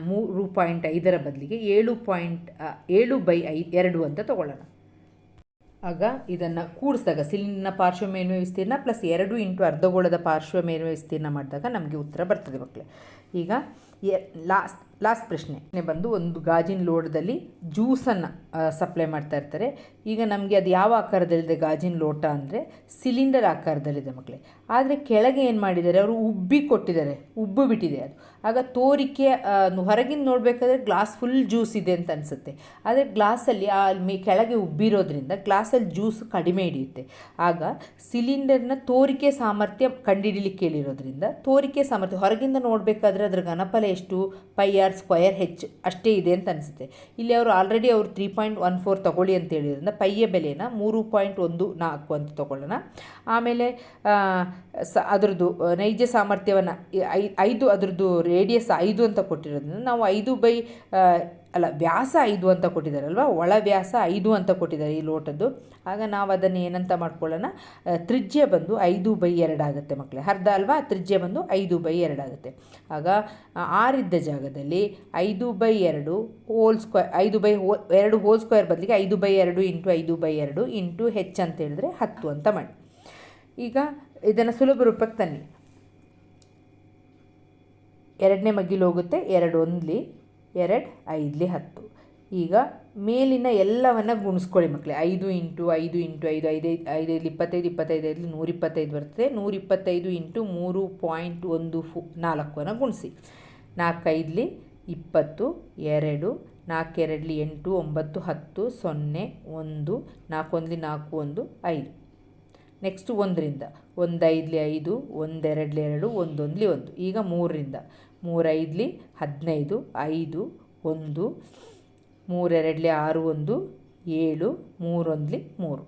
ಮೂರು ಪಾಯಿಂಟ್ ಐದರ ಬದಲಿಗೆ ಏಳು ಪಾಯಿಂಟ್ ಏಳು ಬೈ ಐ, ಎರಡು ಅಂತ ತಗೊಳ್ಳೋಣ. ಆಗ ಇದನ್ನು ಕೂಡಿಸಿದಾಗ ಸಿಲಿಂಡರ್ನ ಪಾರ್ಶ್ವ ಮೇಲ್ಮೈ ವಿಸ್ತೀರ್ಣ ಪ್ಲಸ್ ಎರಡು ಇಂಟು ಅರ್ಧಗೋಳದ ಪಾರ್ಶ್ವ ಮೇಲ್ಮೈ ವಿಸ್ತೀರ್ಣ ಮಾಡಿದಾಗ ನಮಗೆ ಉತ್ತರ ಬರ್ತದೆ ಮಕ್ಕಳೇ ಈಗ ಎ ಲಾಸ್ಟ್ ಲಾಸ್ಟ್ ಪ್ರಶ್ನೆ. ಬಂದು ಒಂದು ಗಾಜಿನ ಲೋಟದಲ್ಲಿ ಜ್ಯೂಸನ್ನು ಸಪ್ಲೈ ಮಾಡ್ತಾ ಇರ್ತಾರೆ. ಈಗ ನಮಗೆ ಅದು ಯಾವ ಆಕಾರದಲ್ಲಿದೆ ಗಾಜಿನ ಲೋಟ ಅಂದರೆ? ಸಿಲಿಂಡರ್ ಆಕಾರದಲ್ಲಿದೆ ಮಕ್ಕಳೇ ಆದರೆ ಕೆಳಗೆ ಏನು ಮಾಡಿದ್ದಾರೆ? ಅವರು ಉಬ್ಬಿ ಕೊಟ್ಟಿದ್ದಾರೆ. ಉಬ್ಬು ಬಿಟ್ಟಿದೆ ಅದು. ಆಗ ತೋರಿಕೆ ಹೊರಗಿಂದ ನೋಡಬೇಕಾದ್ರೆ ಗ್ಲಾಸ್ ಫುಲ್ ಜ್ಯೂಸ್ ಇದೆ ಅಂತ ಅನಿಸುತ್ತೆ. ಆದರೆ ಗ್ಲಾಸಲ್ಲಿ ಆ ಮೇ, ಕೆಳಗೆ ಉಬ್ಬಿರೋದ್ರಿಂದ ಗ್ಲಾಸಲ್ಲಿ ಜ್ಯೂಸ್ ಕಡಿಮೆ ಹಿಡಿಯುತ್ತೆ. ಆಗ ಸಿಲಿಂಡರ್ನ ತೋರಿಕೆ ಸಾಮರ್ಥ್ಯ ಕಂಡುಹಿಡಿಲಿಕ್ಕೆ ಹೇಳಿರೋದ್ರಿಂದ, ತೋರಿಕೆ ಸಾಮರ್ಥ್ಯ ಹೊರಗಿಂದ ನೋಡಬೇಕಾದ್ರೆ ಅದರ ಘನಫಲ ಎಷ್ಟು ಪೈ ಆರ್ ಸ್ಕ್ವಯರ್ ಹೆಚ್ ಅಷ್ಟೇ ಇದೆ ಅಂತ ಅನಿಸುತ್ತೆ. ಇಲ್ಲಿ ಅವರು ಆಲ್ರೆಡಿ ಅವರು ತ್ರೀ ಪಾಯಿಂಟ್ ಒನ್ ಫೋರ್ ತೊಗೊಳ್ಳಿ ಅಂತ ಹೇಳಿದ್ರಿಂದ ಪೈಯ ಬೆಲೆನ ಮೂರು ಪಾಯಿಂಟ್ ಒಂದು ನಾಲ್ಕು ಅಂತ ತೊಗೊಳ್ಳೋಣ. ಆಮೇಲೆ ಸ, ಅದರದ್ದು ನೈಜ ಸಾಮರ್ಥ್ಯವನ್ನು ಐ, ಐದು ಅದರದ್ದು ರೇಡಿಯಸ್ ಐದು ಅಂತ ಕೊಟ್ಟಿರೋದ್ರಿಂದ ನಾವು ಐದು ಬೈ ಅಲ್ಲ, ವ್ಯಾಸ ಐದು ಅಂತ ಕೊಟ್ಟಿದ್ದಾರಲ್ವ? ಒಳ ವ್ಯಾಸ ಐದು ಅಂತ ಕೊಟ್ಟಿದ್ದಾರೆ ಈ ಲೋಟದ್ದು. ಆಗ ನಾವು ಅದನ್ನು ಏನಂತ ಮಾಡ್ಕೊಳ್ಳೋಣ? ತ್ರಿಜ್ಯ ಬಂದು ಐದು ಬೈ ಎರಡಾಗುತ್ತೆ ಮಕ್ಕಳೇ ಅರ್ಧ ಅಲ್ವಾ? ತ್ರಿಜ್ಯ ಬಂದು ಐದು ಬೈ ಎರಡಾಗುತ್ತೆ ಆಗ ಆರಿದ್ದ ಜಾಗದಲ್ಲಿ ಐದು ಬೈ ಎರಡು ಹೋಲ್ ಸ್ಕ್ವೇರ್ ಐದು ಬೈ ಹೋ, ಎರಡು ಹೋಲ್ ಸ್ಕ್ವೇರ್ ಬದಲಿಗೆ ಐದು ಬೈ ಎರಡು ಇಂಟು ಐದು ಬೈ ಎರಡು ಇಂಟು ಹೆಚ್ಚು ಅಂತ ಹೇಳಿದ್ರೆ ಹತ್ತು ಅಂತ ಮಾಡಿ. ಈಗ ಇದನ್ನು ಸುಲಭ ರೂಪಕ್ಕೆ ತನ್ನಿ. ಎರಡನೇ ಮಗ್ಗಿಲು ಹೋಗುತ್ತೆ, ಎರಡು ಒಂದ್ಲಿ. ಎರಡು, ಐದಲಿ ಹತ್ತು. ಈಗ ಮೇಲಿನ ಎಲ್ಲವನ್ನು ಗುಣಿಸ್ಕೊಳ್ಳಿ ಮಕ್ಕಳೇ ಐದು ಇಂಟು ಐದು ಇಂಟು ಐದು ಐದೈದು ಐದೈದು ಇಪ್ಪತ್ತೈದು ಇಪ್ಪತ್ತೈದು ಐದು ನೂರಿಪ್ಪತ್ತೈದು ಬರ್ತದೆ. ನೂರ ಇಪ್ಪತ್ತೈದು ಇಂಟು ಮೂರು ಪಾಯಿಂಟ್ ಒಂದು ಫು ನಾಲ್ಕನ್ನು ಗುಣಿಸಿ. ನಾಲ್ಕೈದಲಿ ಇಪ್ಪತ್ತು, ಎರಡು, ನಾಲ್ಕೆರಡಲಿ ಎಂಟು, ಒಂಬತ್ತು, ಹತ್ತು, ಸೊನ್ನೆ, ಒಂದು, ನಾಲ್ಕೊಂದಲಿ ನಾಲ್ಕು, ಒಂದು, ಐದು. ನೆಕ್ಸ್ಟು ಒಂದರಿಂದ. ಒಂದೈದಲಿ ಐದು, ಒಂದೆರಡಲಿ ಎರಡು, ಒಂದೊಂದಲಿ ಒಂದು. ಈಗ ಮೂರರಿಂದ. ಮೂರೈದಲಿ, ಹದಿನೈದು, ಐದು, ಒಂದು, ಮೂರೆರಡಲಿ, ಆರು, ಒಂದು, ಏಳು, ಮೂರೊಂದ್ಲಿ, ಮೂರು.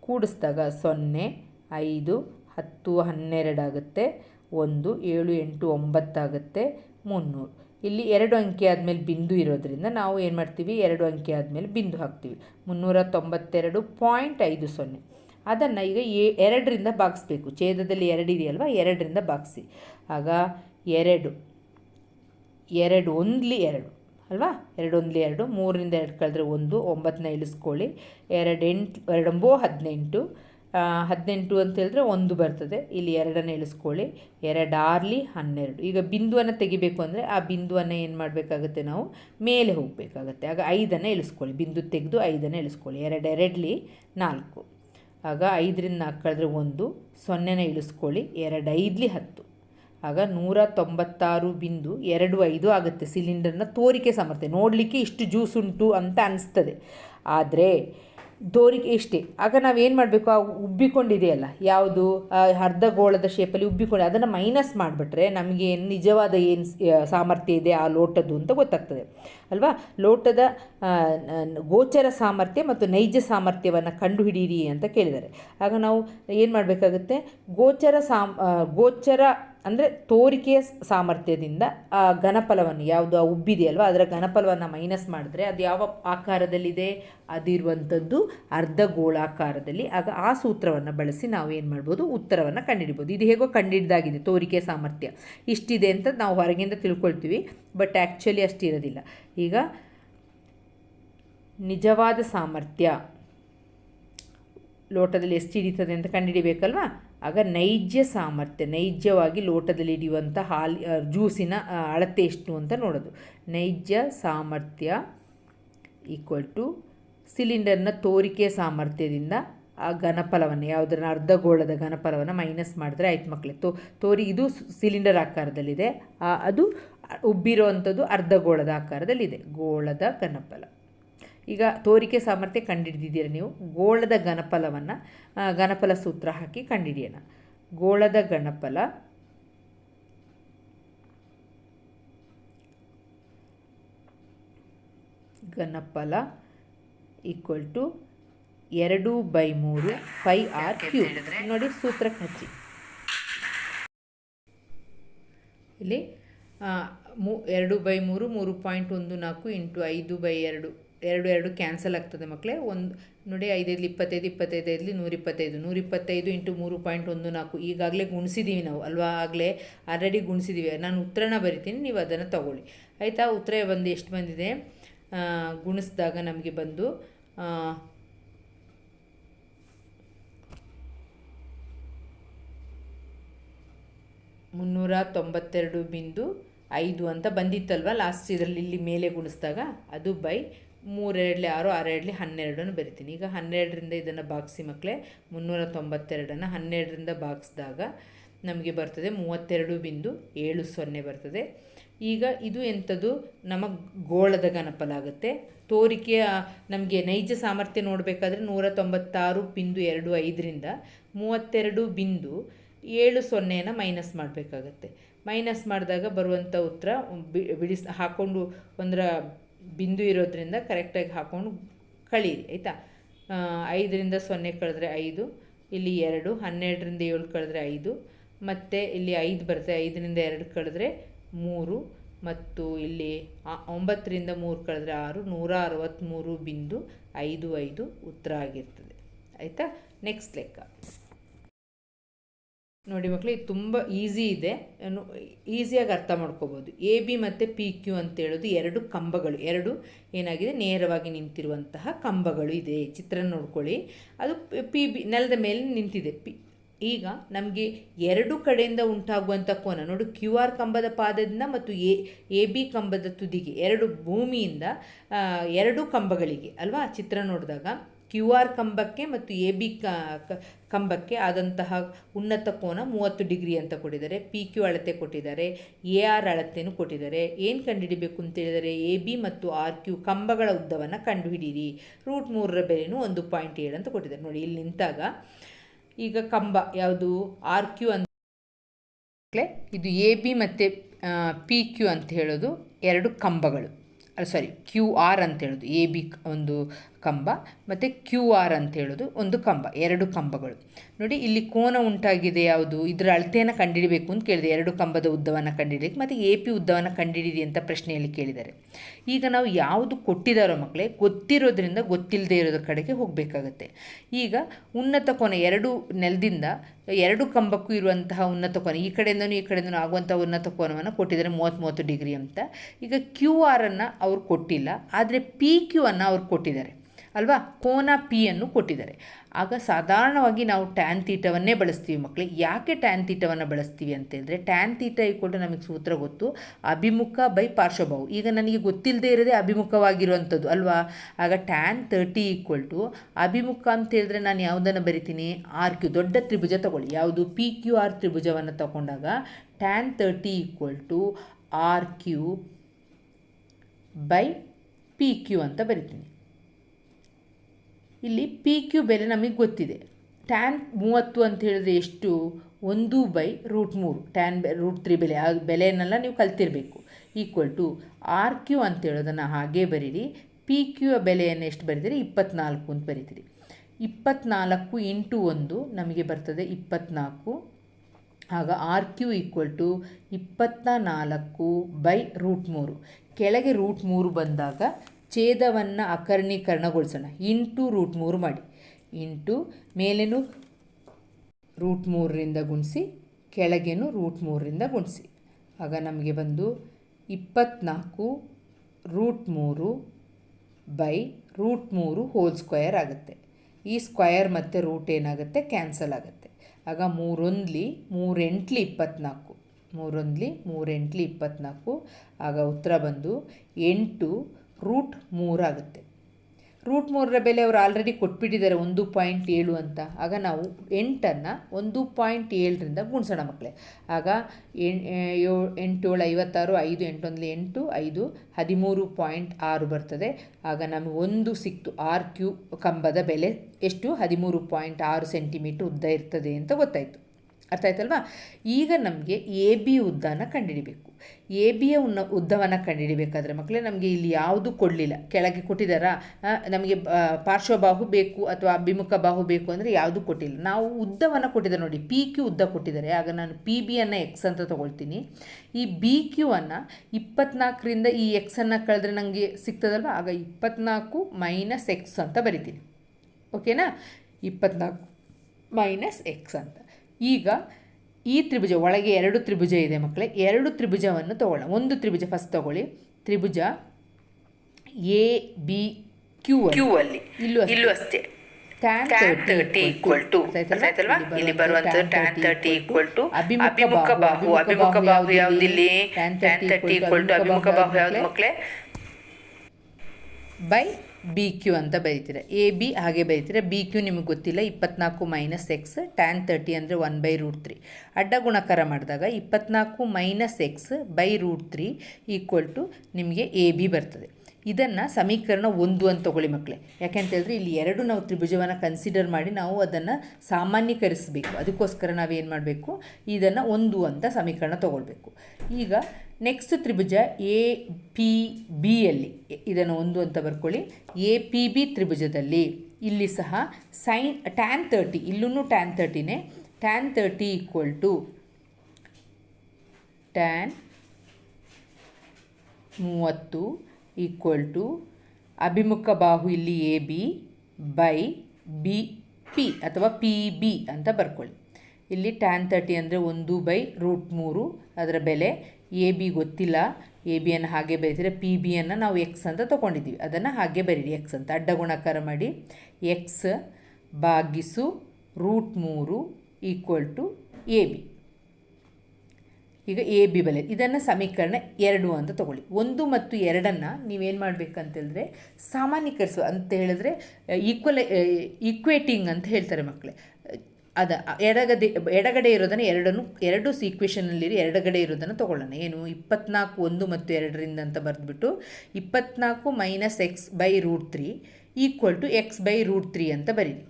ಕೂಡಿಸಿದಾಗ ಸೊನ್ನೆ, ಐದು, ಹತ್ತು ಹನ್ನೆರಡಾಗುತ್ತೆ ಒಂದು, ಏಳು, ಎಂಟು ಒಂಬತ್ತಾಗುತ್ತೆ ಮುನ್ನೂರು. ಇಲ್ಲಿ ಎರಡು ಅಂಕೆ ಆದಮೇಲೆ ಬಿಂದು ಇರೋದರಿಂದ ನಾವು ಏನು ಮಾಡ್ತೀವಿ? ಎರಡು ಅಂಕೆ ಆದಮೇಲೆ ಬಿಂದು ಹಾಕ್ತೀವಿ. ಮುನ್ನೂರ ತೊಂಬತ್ತೆರಡು ಪಾಯಿಂಟ್ ಐದು ಸೊನ್ನೆ. ಅದನ್ನು ಈಗ ಎ, ಎರಡರಿಂದ ಬಾಗಿಸ್ಬೇಕು ಛೇದದಲ್ಲಿ ಎರಡಿದೆಯಲ್ವ ಎರಡರಿಂದ ಬಾಗಿಸಿ ಆಗ ಎರಡು. ಎರಡು ಒಂದ್ಲಿ ಎರಡು, ಅಲ್ವಾ? ಎರಡು ಒಂದ್ಲಿ ಎರಡು, ಮೂರರಿಂದ ಎರಡು ಕಳೆದ್ರೆ ಒಂದು ಒಂಬತ್ತನ್ನ ಇಳಿಸ್ಕೊಳ್ಳಿ. ಎರಡು ಎಂಟು ಎರಡೊಂಬೋ, ಹದಿನೆಂಟು. ಹದಿನೆಂಟು ಅಂತ ಹೇಳಿದ್ರೆ ಒಂದು ಬರ್ತದೆ. ಇಲ್ಲಿ ಎರಡನ್ನು ಇಳಿಸ್ಕೊಳ್ಳಿ. ಎರಡು ಆರ್ಲಿ ಹನ್ನೆರಡು. ಈಗ ಬಿಂದುವನ್ನು ತೆಗಿಬೇಕು ಅಂದರೆ ಆ ಬಿಂದುವನ್ನು ಏನು ಮಾಡಬೇಕಾಗುತ್ತೆ ನಾವು? ಮೇಲೆ ಹೋಗಬೇಕಾಗತ್ತೆ. ಆಗ ಐದನ್ನು ಇಳಿಸ್ಕೊಳ್ಳಿ. ಬಿಂದು ತೆಗೆದು ಐದನ್ನು ಇಳಿಸ್ಕೊಳ್ಳಿ. ಎರಡು ಎರಡಲಿ ನಾಲ್ಕು. ಆಗ ಐದರಿಂದ ನಾಲ್ಕು ಕಳೆದ್ರೆ ಒಂದು, ಸೊನ್ನೆನ ಇಳಿಸ್ಕೊಳ್ಳಿ. ಎರಡು ಐದಲಿ ಹತ್ತು. ಆಗ ನೂರ ತೊಂಬತ್ತಾರು ಬಿಂದು ಎರಡು ಐದು ಆಗುತ್ತೆ ಸಿಲಿಂಡರ್ನ ತೋರಿಕೆ ಸಾಮರ್ಥ್ಯ. ನೋಡಲಿಕ್ಕೆ ಇಷ್ಟು ಜ್ಯೂಸ್ ಉಂಟು ಅಂತ ಅನಿಸ್ತದೆ. ಆದರೆ ತೋರಿಕೆ ಇಷ್ಟೇ ಆಗ ನಾವೇನು ಮಾಡಬೇಕು? ಆ ಉಬ್ಬಿಕೊಂಡಿದೆಯಲ್ಲ, ಯಾವುದು? ಅರ್ಧ ಗೋಳದ ಶೇಪಲ್ಲಿ ಉಬ್ಬಿಕೊಂಡು ಅದನ್ನು ಮೈನಸ್ ಮಾಡಿಬಿಟ್ರೆ ನಮಗೆ ನಿಜವಾದ ಏನು ಸಾಮರ್ಥ್ಯ ಇದೆ ಆ ಲೋಟದ್ದು ಅಂತ ಗೊತ್ತಾಗ್ತದೆ. ಅಲ್ವಾ? ಲೋಟದ ಗೋಚರ ಸಾಮರ್ಥ್ಯ ಮತ್ತು ನೈಜ ಸಾಮರ್ಥ್ಯವನ್ನು ಕಂಡುಹಿಡಿಯಿರಿ ಅಂತ ಕೇಳಿದ್ದಾರೆ. ಆಗ ನಾವು ಏನು ಮಾಡಬೇಕಾಗುತ್ತೆ? ಗೋಚರ ಸಾಮ್ ಗೋಚರ ಅಂದರೆ ತೋರಿಕೆಯ ಸಾಮರ್ಥ್ಯದಿಂದ ಆ ಘನಫಲವನ್ನು, ಯಾವುದು ಆ ಉಬ್ಬಿದೆಯಲ್ವ, ಅದರ ಘನಫಲವನ್ನು ಮೈನಸ್ ಮಾಡಿದ್ರೆ ಅದು ಯಾವ ಆಕಾರದಲ್ಲಿದೆ? ಅದಿರುವಂಥದ್ದು ಅರ್ಧ ಗೋಳಾಕಾರದಲ್ಲಿ. ಆಗ ಆ ಸೂತ್ರವನ್ನು ಬಳಸಿ ನಾವು ಏನು ಮಾಡ್ಬೋದು? ಉತ್ತರವನ್ನು ಕಂಡುಹಿಡಿಬೋದು. ಇದು ಹೇಗೋ ಕಂಡಿಡ್ದಾಗಿದೆ ತೋರಿಕೆ ಸಾಮರ್ಥ್ಯ. ಇಷ್ಟಿದೆ ಅಂತ ನಾವು ಹೊರಗಿಂದ ತಿಳ್ಕೊಳ್ತೀವಿ ಬಟ್ ಆ್ಯಕ್ಚುಲಿ ಅಷ್ಟಿರೋದಿಲ್ಲ. ಈಗ ನಿಜವಾದ ಸಾಮರ್ಥ್ಯ ಲೋಟದಲ್ಲಿ ಎಷ್ಟು ಹಿಡಿತದೆ ಅಂತ ಕಂಡುಹಿಡಿಬೇಕಲ್ವಾ? ಆಗ ನೈಜ ಸಾಮರ್ಥ್ಯ, ನೈಜವಾಗಿ ಲೋಟದಲ್ಲಿ ಹಿಡಿಯುವಂಥ ಹಾಲು ಜ್ಯೂಸಿನ ಅಳತೆ ಎಷ್ಟು ಅಂತ ನೋಡೋದು. ನೈಜ ಸಾಮರ್ಥ್ಯ ಈಕ್ವಲ್ ಟು ಸಿಲಿಂಡರ್ನ ತೋರಿಕೆ ಸಾಮರ್ಥ್ಯದಿಂದ ಆ ಘನಫಲವನ್ನು ಅರ್ಧ ಅರ್ಧಗೋಳದ ಘನಫಲವನ್ನು ಮೈನಸ್ ಮಾಡಿದ್ರೆ ಆಯ್ತು ಮಕ್ಕಳೇ ತೋ, ತೋರಿ ಇದು ಸಿಲಿಂಡರ್ ಆಕಾರದಲ್ಲಿದೆ. ಅದು ಅರ್ಧ ಅರ್ಧಗೋಳದ ಆಕಾರದಲ್ಲಿದೆ. ಗೋಳದ ಘನಫಲ. ಈಗ ತೋರಿಕೆ ಸಾಮರ್ಥ್ಯ ಕಂಡುಹಿಡಿದಿದ್ದೀರ ನೀವು? ಗೋಳದ ಗಣಪಲವನ್ನು ಗಣಪಲ ಸೂತ್ರ ಹಾಕಿ ಕಂಡುಹಿಡಿಯೋಣ ಗೋಳದ ಗಣಪಲ ಗಣಪಲ ಈಕ್ವಲ್ ಟು ಎರಡು ಬೈ ಮೂರು ಪೈ ಆರ್ ಕ್ಯೂ ನೋಡಿ ಸೂತ್ರಕ್ಕೆ ಹಚ್ಚಿ ಇಲ್ಲಿ ಮೂ ಎರಡು ಬೈ ಮೂರು ಮೂರು ಪಾಯಿಂಟ್ ಒಂದು ನಾಲ್ಕು ಇಂಟು ಐದು ಬೈ ಎರಡು. ಎರಡು ಎರಡು ಕ್ಯಾನ್ಸಲ್ ಆಗ್ತದೆ ಮಕ್ಕಳೇ ಒಂದು, ನೋಡಿ ಐದೈದು ಇಪ್ಪತ್ತೈದು ಇಪ್ಪತ್ತೈದು ಐದಲ್ಲಿ ನೂರಿಪ್ಪತ್ತೈದು. ನೂರಿಪ್ಪತ್ತೈದು ಇಂಟು ಮೂರು ಪಾಯಿಂಟ್ ಒಂದು ನಾಲ್ಕು. ಈಗಾಗಲೇ ಗುಣಿಸಿದ್ದೀವಿ ನಾವು, ಅಲ್ವಾ? ಆಗಲೇ ಆಲ್ರೆಡಿ ಗುಣಿಸಿದ್ದೀವಿ ನಾನು ಉತ್ತರನ ಬರಿತೀನಿ, ನೀವು ಅದನ್ನು ತಗೊಳ್ಳಿ. ಆಯಿತಾ? ಉತ್ತರ ಬಂದು ಎಷ್ಟು ಬಂದಿದೆ? ಗುಣಿಸಿದಾಗ ನಮಗೆ ಬಂದು ಮುನ್ನೂರ ತೊಂಬತ್ತೆರಡು ಬಿಂದು ಐದು ಅಂತ ಬಂದಿತ್ತಲ್ವ ಲಾಸ್ಟ್ ಇದರಲ್ಲಿ ಇಲ್ಲಿ ಮೇಲೆ ಗುಣಿಸಿದಾಗ? ಅದು ಬೈ ಮೂರೆರಡಲಿ ಆರು ಆರೆರಡಲಿ ಹನ್ನೆರಡನ್ನು ಬರಿತೀನಿ. ಈಗ ಹನ್ನೆರಡರಿಂದ ಇದನ್ನು ಬಾಗಿಸಿ ಮಕ್ಕಳೇ ಮುನ್ನೂರ ತೊಂಬತ್ತೆರಡನ್ನು ಹನ್ನೆರಡರಿಂದ ಬಾಗಿಸಿದಾಗ ನಮಗೆ ಬರ್ತದೆ ಮೂವತ್ತೆರಡು ಬಿಂದು ಏಳು ಸೊನ್ನೆ ಬರ್ತದೆ. ಈಗ ಇದು ಎಂಥದ್ದು? ನಮ್ಮ ಗೋಳದ ಗಣಪಲಾಗುತ್ತೆ ತೋರಿಕೆಯ ನಮಗೆ ನೈಜ ಸಾಮರ್ಥ್ಯ ನೋಡಬೇಕಾದ್ರೆ ನೂರ ತೊಂಬತ್ತಾರು ಬಿಂದು ಎರಡು ಐದರಿಂದ ಮೂವತ್ತೆರಡು ಬಿಂದು ಏಳು ಸೊನ್ನೆಯನ್ನು ಮೈನಸ್ ಮಾಡಬೇಕಾಗತ್ತೆ. ಮೈನಸ್ ಮಾಡಿದಾಗ ಬರುವಂಥ ಉತ್ತರ ಬಿಡಿಸ್, ಹಾಕ್ಕೊಂಡು ಒಂದರ ಬಿಂದು ಇರೋದ್ರಿಂದ ಕರೆಕ್ಟಾಗಿ ಹಾಕ್ಕೊಂಡು ಕಳೀರಿ, ಆಯಿತಾ? ಐದರಿಂದ ಸೊನ್ನೆ ಕಳೆದ್ರೆ ಐದು, ಇಲ್ಲಿ ಎರಡು, ಹನ್ನೆರಡರಿಂದ ಏಳು ಕಳೆದ್ರೆ ಐದು, ಮತ್ತು ಇಲ್ಲಿ ಐದು ಬರುತ್ತೆ, ಐದರಿಂದ ಎರಡು ಕಳೆದ್ರೆ ಮೂರು, ಮತ್ತು ಇಲ್ಲಿ ಒಂಬತ್ತರಿಂದ ಮೂರು ಕಳೆದ್ರೆ ಆರು, ನೂರ ಅರವತ್ತ್ಮೂರು ಬಿಂದು ಐದು ಐದು ಉತ್ತರ ಆಗಿರ್ತದೆ, ಆಯಿತಾ? ನೆಕ್ಸ್ಟ್ ಲೆಕ್ಕ. ನೋಡಿ ಮಕ್ಕಳು ಇದು ತುಂಬ ಈಸಿ ಇದೆ. ಈಸಿಯಾಗಿ ಅರ್ಥ ಮಾಡ್ಕೋಬೋದು. ಎ ಬಿ ಮತ್ತು ಪಿ ಕ್ಯೂ ಅಂತ ಹೇಳೋದು ಎರಡು ಕಂಬಗಳು. ಎರಡು ಏನಾಗಿದೆ? ನೇರವಾಗಿ ನಿಂತಿರುವಂತಹ ಕಂಬಗಳು ಇದೆ. ಚಿತ್ರ ನೋಡ್ಕೊಳ್ಳಿ. ಅದು ಪಿ ಬಿ ನೆಲದ ಮೇಲೆ ನಿಂತಿದೆ. ಪಿ ಈಗ ನಮಗೆ ಎರಡು ಕಡೆಯಿಂದ ಉಂಟಾಗುವಂಥ ಕೋನ, ನೋಡಿ ಕ್ಯೂ ಆರ್ ಕಂಬದ ಪಾದದಿಂದ ಮತ್ತು ಎ ಎ ಬಿ ಕಂಬದ ತುದಿಗೆ, ಎರಡು ಭೂಮಿಯಿಂದ ಎರಡು ಕಂಬಗಳಿಗೆ, ಅಲ್ವಾ? ಚಿತ್ರ ನೋಡಿದಾಗ. ಕ್ಯೂ ಆರ್ ಕಂಬಕ್ಕೆ ಮತ್ತು ಎ ಬಿ ಕಂಬಕ್ಕೆ ಆದಂತಹ ಉನ್ನತ ಕೋನ ಮೂವತ್ತು ಡಿಗ್ರಿ ಅಂತ ಕೊಟ್ಟಿದ್ದಾರೆ. ಪಿ ಕ್ಯೂ ಅಳತೆ ಕೊಟ್ಟಿದ್ದಾರೆ. ಎ ಆರ್ ಅಳತೆನೂ ಕೊಟ್ಟಿದ್ದಾರೆ. ಏನು ಕಂಡುಹಿಡಿಬೇಕು ಅಂತೇಳಿದರೆ ಎ ಬಿ ಮತ್ತು ಆರ್ ಕ್ಯೂ ಕಂಬಗಳ ಉದ್ದವನ್ನು ಕಂಡುಹಿಡಿಯಿರಿ ರೂಟ್ ಮೂರರ ಬೆಲೆನೂ ಒಂದು ಪಾಯಿಂಟ್ ಏಳು ಅಂತ ಕೊಟ್ಟಿದ್ದಾರೆ. ನೋಡಿ, ಇಲ್ಲಿ ನಿಂತಾಗ ಈಗ ಕಂಬ ಯಾವುದು? ಆರ್ ಕ್ಯೂ ಅಂತ ಇದು ಎ ಬಿ ಮತ್ತು ಪಿ ಕ್ಯೂ ಅಂತ ಹೇಳೋದು ಎರಡು ಕಂಬಗಳು. ಸಾರಿ ಕ್ಯೂ ಆರ್ ಅಂತ ಹೇಳೋದು. ಎ ಬಿ ಒಂದು ಕಂಬ ಮತ್ತು ಕ್ಯೂ ಆರ್ ಅಂತ ಹೇಳೋದು ಒಂದು ಕಂಬ, ಎರಡು ಕಂಬಗಳು. ನೋಡಿ, ಇಲ್ಲಿ ಕೋನ ಉಂಟಾಗಿದೆ ಯಾವುದು? ಇದರ ಅಳತೆಯನ್ನು ಕಂಡುಹಿಡಬೇಕು ಅಂತ ಕೇಳಿದೆ. ಎರಡು ಕಂಬದ ಉದ್ದವನ್ನು ಕಂಡುಹಿಡಿಯಕ್ಕೆ ಮತ್ತು ಎ ಪಿ ಉದ್ದವನ್ನು ಕಂಡುಹಿಡಿದಿ ಅಂತ ಪ್ರಶ್ನೆಯಲ್ಲಿ ಕೇಳಿದ್ದಾರೆ. ಈಗ ನಾವು ಯಾವುದು ಕೊಟ್ಟಿದ್ದಾರೋ ಮಕ್ಕಳೇ ಗೊತ್ತಿರೋದ್ರಿಂದ ಗೊತ್ತಿಲ್ಲದೆ ಇರೋದ್ರ ಕಡೆಗೆ ಹೋಗಬೇಕಾಗತ್ತೆ. ಈಗ ಉನ್ನತ ಕೋನ ಎರಡು ನೆಲದಿಂದ ಎರಡು ಕಂಬಕ್ಕೂ ಇರುವಂತಹ ಉನ್ನತ ಕೋನ ಈ ಕಡೆಯಿಂದನೂ ಈ ಕಡೆಯಿಂದನೂ ಆಗುವಂಥ ಉನ್ನತ ಕೋನವನ್ನು ಕೊಟ್ಟಿದ್ದಾರೆ ಮೂವತ್ತು ಮೂವತ್ತು ಡಿಗ್ರಿ ಅಂತ. ಈಗ ಕ್ಯೂ ಆರನ್ನು ಅವ್ರು ಕೊಟ್ಟಿಲ್ಲ, ಆದರೆ ಪಿ ಕ್ಯೂ ಅನ್ನು ಅವ್ರು ಕೊಟ್ಟಿದ್ದಾರೆ. ಅಲ್ವಾ? ಕೋನ ಪಿ ಅನ್ನು ಕೊಟ್ಟಿದ್ದಾರೆ. ಆಗ ಸಾಧಾರಣವಾಗಿ ನಾವು ಟ್ಯಾನ್ ತೀಟವನ್ನೇ ಬಳಸ್ತೀವಿ ಮಕ್ಕಳಿಗೆ ಯಾಕೆ ಟ್ಯಾನ್ ತೀಟವನ್ನು ಬಳಸ್ತೀವಿ ಅಂತೇಳಿದ್ರೆ ಟ್ಯಾನ್ ತೀಟ ಈಕ್ವಲ್ ನಮಗೆ ಸೂತ್ರ ಗೊತ್ತು. ಅಭಿಮುಖ ಬೈ ಪಾರ್ಶ್ವಭಾವ. ಈಗ ನನಗೆ ಗೊತ್ತಿಲ್ಲದೆ ಇರೋದೇ ಅಭಿಮುಖವಾಗಿರುವಂಥದ್ದು, ಅಲ್ವಾ? ಆಗ ಟ್ಯಾನ್ ತರ್ಟಿ ಈಕ್ವಲ್ ಟು ಅಭಿಮುಖ ಅಂತ ಹೇಳಿದ್ರೆ ನಾನು ಯಾವುದನ್ನು ಬರಿತೀನಿ? ಆರ್ ಕ್ಯೂ ದೊಡ್ಡ ತ್ರಿಭುಜ ತಗೊಳ್ಳಿ. ಯಾವುದು? ಪಿ ಕ್ಯೂ ಆರ್ ತ್ರಿಭುಜವನ್ನು ತಗೊಂಡಾಗ tan thirty equal to R Q by P Q ಅಂತ ಬರಿತೀನಿ. ಇಲ್ಲಿ ಪಿ ಕ್ಯೂ ಬೆಲೆ ನಮಗೆ ಗೊತ್ತಿದೆ. ಟ್ಯಾನ್ ಮೂವತ್ತು ಅಂತ ಹೇಳಿದ್ರೆ ಎಷ್ಟು? ಒಂದು ಬೈ ರೂಟ್ ಮೂರು. ಟ್ಯಾನ್ ಬೆ ರೂಟ್ ತ್ರೀ ಬೆಲೆ, ಆ ಬೆಲೆಯನ್ನೆಲ್ಲ ನೀವು ಕಲ್ತಿರಬೇಕು. ಈಕ್ವಲ್ ಟು ಆರ್ ಕ್ಯೂ ಅಂತ ಹೇಳೋದನ್ನು ಹಾಗೇ ಬರೀರಿ. ಪಿ ಕ್ಯೂ ಬೆಲೆಯನ್ನು ಎಷ್ಟು ಬರೀತೀರಿ? ಇಪ್ಪತ್ನಾಲ್ಕು ಅಂತ ಬರೀತೀರಿ. ಇಪ್ಪತ್ನಾಲ್ಕು ಇಂಟು ಒಂದು ನಮಗೆ ಬರ್ತದೆ ಇಪ್ಪತ್ನಾಲ್ಕು. ಆಗ ಆರ್ ಕ್ಯೂ ಈಕ್ವಲ್ ಟು ಇಪ್ಪತ್ತ ನಾಲ್ಕು ಬೈ ರೂಟ್ ಮೂರು. ಕೆಳಗೆ ರೂಟ್ ಮೂರು ಬಂದಾಗ ಛೇದವನ್ನು ಅಕರ್ಣೀಕರಣಗೊಳಿಸೋಣ. ಇಂಟು ರೂಟ್ ಮೂರು ಮಾಡಿ. ಇಂಟು ಮೇಲೇನು? ರೂಟ್ ಮೂರರಿಂದ ಗುಣಿಸಿ, ಕೆಳಗೇನು? ರೂಟ್ ಮೂರರಿಂದ ಗುಣಿಸಿ. ಆಗ ನಮಗೆ ಬಂದು ಇಪ್ಪತ್ನಾಲ್ಕು ರೂಟ್ ಮೂರು ಬೈ ರೂಟ್ ಮೂರು ಹೋಲ್ ಸ್ಕ್ವಯರ್ ಆಗುತ್ತೆ. ಈ ಸ್ಕ್ವಯರ್ ಮತ್ತು ರೂಟ್ ಏನಾಗುತ್ತೆ? ಕ್ಯಾನ್ಸಲ್ ಆಗುತ್ತೆ. ಆಗ ಮೂರೊಂದ್ಲಿ ಮೂರೆಂಟ್ಲಿ ಇಪ್ಪತ್ನಾಲ್ಕು. ಮೂರೊಂದ್ಲಿ ಮೂರೆಂಟ್ಲಿ ಇಪ್ಪತ್ನಾಲ್ಕು. ಆಗ ಉತ್ತರ ಬಂದು ಎಂಟು ರೂಟ್ ಮೂರಾಗುತ್ತೆ ರೂಟ್ ಮೂರರ ಬೆಲೆ ಅವರು ಆಲ್ರೆಡಿ ಕೊಟ್ಬಿಟ್ಟಿದ್ದಾರೆ ಒಂದು ಪಾಯಿಂಟ್ ಏಳು ಅಂತ. ಆಗ ನಾವು ಎಂಟನ್ನು ಒಂದು ಪಾಯಿಂಟ್ ಏಳರಿಂದ ಗುಣಿಸೋಣ ಮಕ್ಕಳೇ ಆಗ ಎಂಟು, ಏಳು, ಐವತ್ತಾರು, ಐದು ಎಂಟೊಂದಲಿ ಎಂಟು, ಐದು, ಹದಿಮೂರು ಪಾಯಿಂಟ್ ಆರು ಬರ್ತದೆ. ಆಗ ನಮಗೆ ಒಂದು ಸಿಕ್ತು ಆರು ಕ್ಯೂ ಕಂಬದ ಬೆಲೆ. ಎಷ್ಟು? ಹದಿಮೂರು ಪಾಯಿಂಟ್ ಆರು ಸೆಂಟಿಮೀಟ್ರ್ ಉದ್ದ ಇರ್ತದೆ ಅಂತ ಗೊತ್ತಾಯಿತು. ಅರ್ಥ ಆಯ್ತಲ್ವಾ? ಈಗ ನಮಗೆ ಎ ಬಿ ಉದ್ದನ ಕಂಡುಹಿಡಿಬೇಕು ಎ ಬಿಯ ಉನ್ನ, ಉದ್ದವನ್ನು ಕಂಡುಹಿಡಿಬೇಕಾದ್ರೆ ಮಕ್ಕಳೇ ನಮಗೆ ಇಲ್ಲಿ ಯಾವುದು ಕೊಡಲಿಲ್ಲ. ಕೆಳಗೆ ಕೊಟ್ಟಿದ್ದಾರಾ ನಮಗೆ ಪಾರ್ಶ್ವಬಾಹು ಬೇಕು ಅಥವಾ ಅಭಿಮುಖ ಬಾಹು ಬೇಕು ಅಂದರೆ ಯಾವುದು ಕೊಟ್ಟಿಲ್ಲ. ನಾವು ಉದ್ದವನ್ನು ಕೊಟ್ಟಿದ್ದಾರೆ ನೋಡಿ ಪಿ ಕ್ಯೂ ಉದ್ದ ಕೊಟ್ಟಿದ್ದಾರೆ ಆಗ ನಾನು ಪಿ ಬಿಯನ್ನು ಎಕ್ಸ್ ಅಂತ ತೊಗೊಳ್ತೀನಿ. ಈ ಬಿ ಕ್ಯೂ ಅನ್ನು ಇಪ್ಪತ್ನಾಲ್ಕರಿಂದ ಈ ಎಕ್ಸನ್ನು ಕಳೆದ್ರೆ ನನಗೆ ಸಿಗ್ತದಲ್ವ? ಆಗ ಇಪ್ಪತ್ನಾಲ್ಕು ಮೈನಸ್ ಎಕ್ಸ್ ಅಂತ ಬರಿತೀನಿ. ಓಕೆನಾ ಇಪ್ಪತ್ನಾಲ್ಕು ಮೈನಸ್ ಎಕ್ಸ್ ಅಂತ. ಈಗ ಈ ತ್ರಿಭುಜ ಒಳಗೆ ಎರಡು ತ್ರಿಭುಜ ಇದೆ ಮಕ್ಕಳೇ. ಎರಡು ತ್ರಿಭುಜವನ್ನು ತಗೊಳ್ಳೋಣ. ಒಂದು ತ್ರಿಭುಜ ಫಸ್ಟ್ ತಗೊಳ್ಳಿ. ತ್ರಿಭುಜ ಎ ಬಿ ಕ್ಯೂ ಕ್ಯೂ ಅಲ್ಲಿ. ಇಲ್ಲೂ ಇಲ್ಲೂ ಅಷ್ಟೇ. ಟ್ಯಾನ್ ತರ್ಟಿ ಈಕ್ವಲ್ ಟು ಅಲ್ವಾ ಇಲ್ಲಿ ಬರುವಂತ ಟ್ಯಾನ್ ತರ್ಟಿ ಈಕ್ವಲ್ ಟು ಅಭಿಮುಖ ಬಾಹು. ಅಭಿಮುಖ ಬಾಹು ಯಾವ್ದಿಲ್ಲಿ? ಟ್ಯಾನ್ ತರ್ಟಿ ಈಕ್ವಲ್ ಟು ಅಭಿಮುಖ ಬಾಹು ಯಾವ್ದು ಮಕ್ಕಳೇ? ಬೈ ಬಿ ಕ್ಯೂ ಅಂತ ಬರೀತೀರ. ಎ ಬಿ ಹಾಗೆ ಬರೀತೀರ. ಬಿ ಕ್ಯೂ ನಿಮಗೆ ಗೊತ್ತಿಲ್ಲ. ಇಪ್ಪತ್ನಾಲ್ಕು ಮೈನಸ್ ಎಕ್ಸ್ ಟ್ಯಾನ್ ತರ್ಟಿ ಅಂದರೆ ಒನ್ ಬೈ ರೂಟ್ ತ್ರೀ ಅಡ್ಡ ಗುಣಕಾರ ಮಾಡಿದಾಗ ಇಪ್ಪತ್ನಾಲ್ಕು minus x by root three equal to ನಿಮಗೆ ಎ ಬಿ ಬರ್ತದೆ. ಇದನ್ನು ಸಮೀಕರಣ ಒಂದು ಅಂತ ತಗೊಳ್ಳಿ ಮಕ್ಕಳೇ ಯಾಕೆಂತೇಳಿದ್ರೆ ಇಲ್ಲಿ ಎರಡು ನಾವು ತ್ರಿಭುಜವನ್ನು ಕನ್ಸಿಡರ್ ಮಾಡಿ ನಾವು ಅದನ್ನು ಸಾಮಾನ್ಯೀಕರಿಸಬೇಕು. ಅದಕ್ಕೋಸ್ಕರ ನಾವೇನು ಮಾಡಬೇಕು? ಇದನ್ನು ಒಂದು ಅಂತ ಸಮೀಕರಣ ತಗೊಳ್ಬೇಕು. ಈಗ ನೆಕ್ಸ್ಟ್ ತ್ರಿಭುಜ ಎ ಪಿ ಬಿಯಲ್ಲಿ ಇದನ್ನು ಒಂದು ಅಂತ ಬರ್ಕೊಳ್ಳಿ. ಎ ಪಿ ಬಿ ತ್ರಿಭುಜದಲ್ಲಿ ಇಲ್ಲಿ ಸಹ ಸೈನ್ ಟ್ಯಾನ್ ತರ್ಟಿ ಇಲ್ಲೂ tan ತರ್ಟಿನೇ tan thirty equal to tan ಮೂವತ್ತು ಈಕ್ವಲ್ ಟು ಅಭಿಮುಖ ಬಾಹು ಇಲ್ಲಿ A B by B P ಅಥವಾ ಪಿ ಬಿ ಅಂತ ಬರ್ಕೊಳ್ಳಿ. ಇಲ್ಲಿ ಟ್ಯಾನ್ ತರ್ಟಿ ಅಂದರೆ ಒಂದು ಬೈ ರೂಟ್ ಮೂರು. ಅದರ ಬೆಲೆ ಎ ಬಿ ಗೊತ್ತಿಲ್ಲ. ಎ ಬಿಯನ್ನು ಹಾಗೆ ಬರೀತೀರ ಪಿ ಬಿಯನ್ನು ನಾವು ಎಕ್ಸ್ ಅಂತ ತೊಗೊಂಡಿದ್ದೀವಿ. ಅದನ್ನು ಹಾಗೆ ಬರೀರಿ ಎಕ್ಸ್ ಅಂತ. ಅಡ್ಡ ಗುಣಾಕಾರ ಮಾಡಿ. ಎಕ್ಸ್ ಬಾಗಿಸು ರೂಟ್ ಮೂರು ಈಕ್ವಲ್ ಟು ಎ ಬಿ ಈಗ ಎ ಬಿ ಬೆಲೆ. ಇದನ್ನು ಸಮೀಕರಣ ಎರಡು ಅಂತ ತಗೊಳ್ಳಿ. ಒಂದು ಮತ್ತು ಎರಡನ್ನು ನೀವೇನು ಮಾಡಬೇಕಂತೇಳಿದ್ರೆ ಸಾಮಾನ್ಯೀಕರಿಸುವ ಅಂತ ಹೇಳಿದ್ರೆ ಈಕ್ವಲ್ ಈಕ್ವೇಟಿಂಗ್ ಅಂತ ಹೇಳ್ತಾರೆ ಮಕ್ಕಳೇ ಅದ ಎಡಗಡೆ ಎಡಗಡೆ ಇರೋದನ್ನು ಎರಡನ್ನು, ಎರಡು ಸೀಕ್ವೇಷನಲ್ಲಿರಿ ಎಡಗಡೆ ಇರೋದನ್ನು ತೊಗೊಳ್ಳೋಣ. ಏನು? ಇಪ್ಪತ್ನಾಲ್ಕು ಒಂದು ಮತ್ತು ಎರಡರಿಂದ ಅಂತ ಬರೆದ್ಬಿಟ್ಟು, ಇಪ್ಪತ್ನಾಲ್ಕು minus x by root three equal to x by root three ಅಂತ ಬರೀರಿ.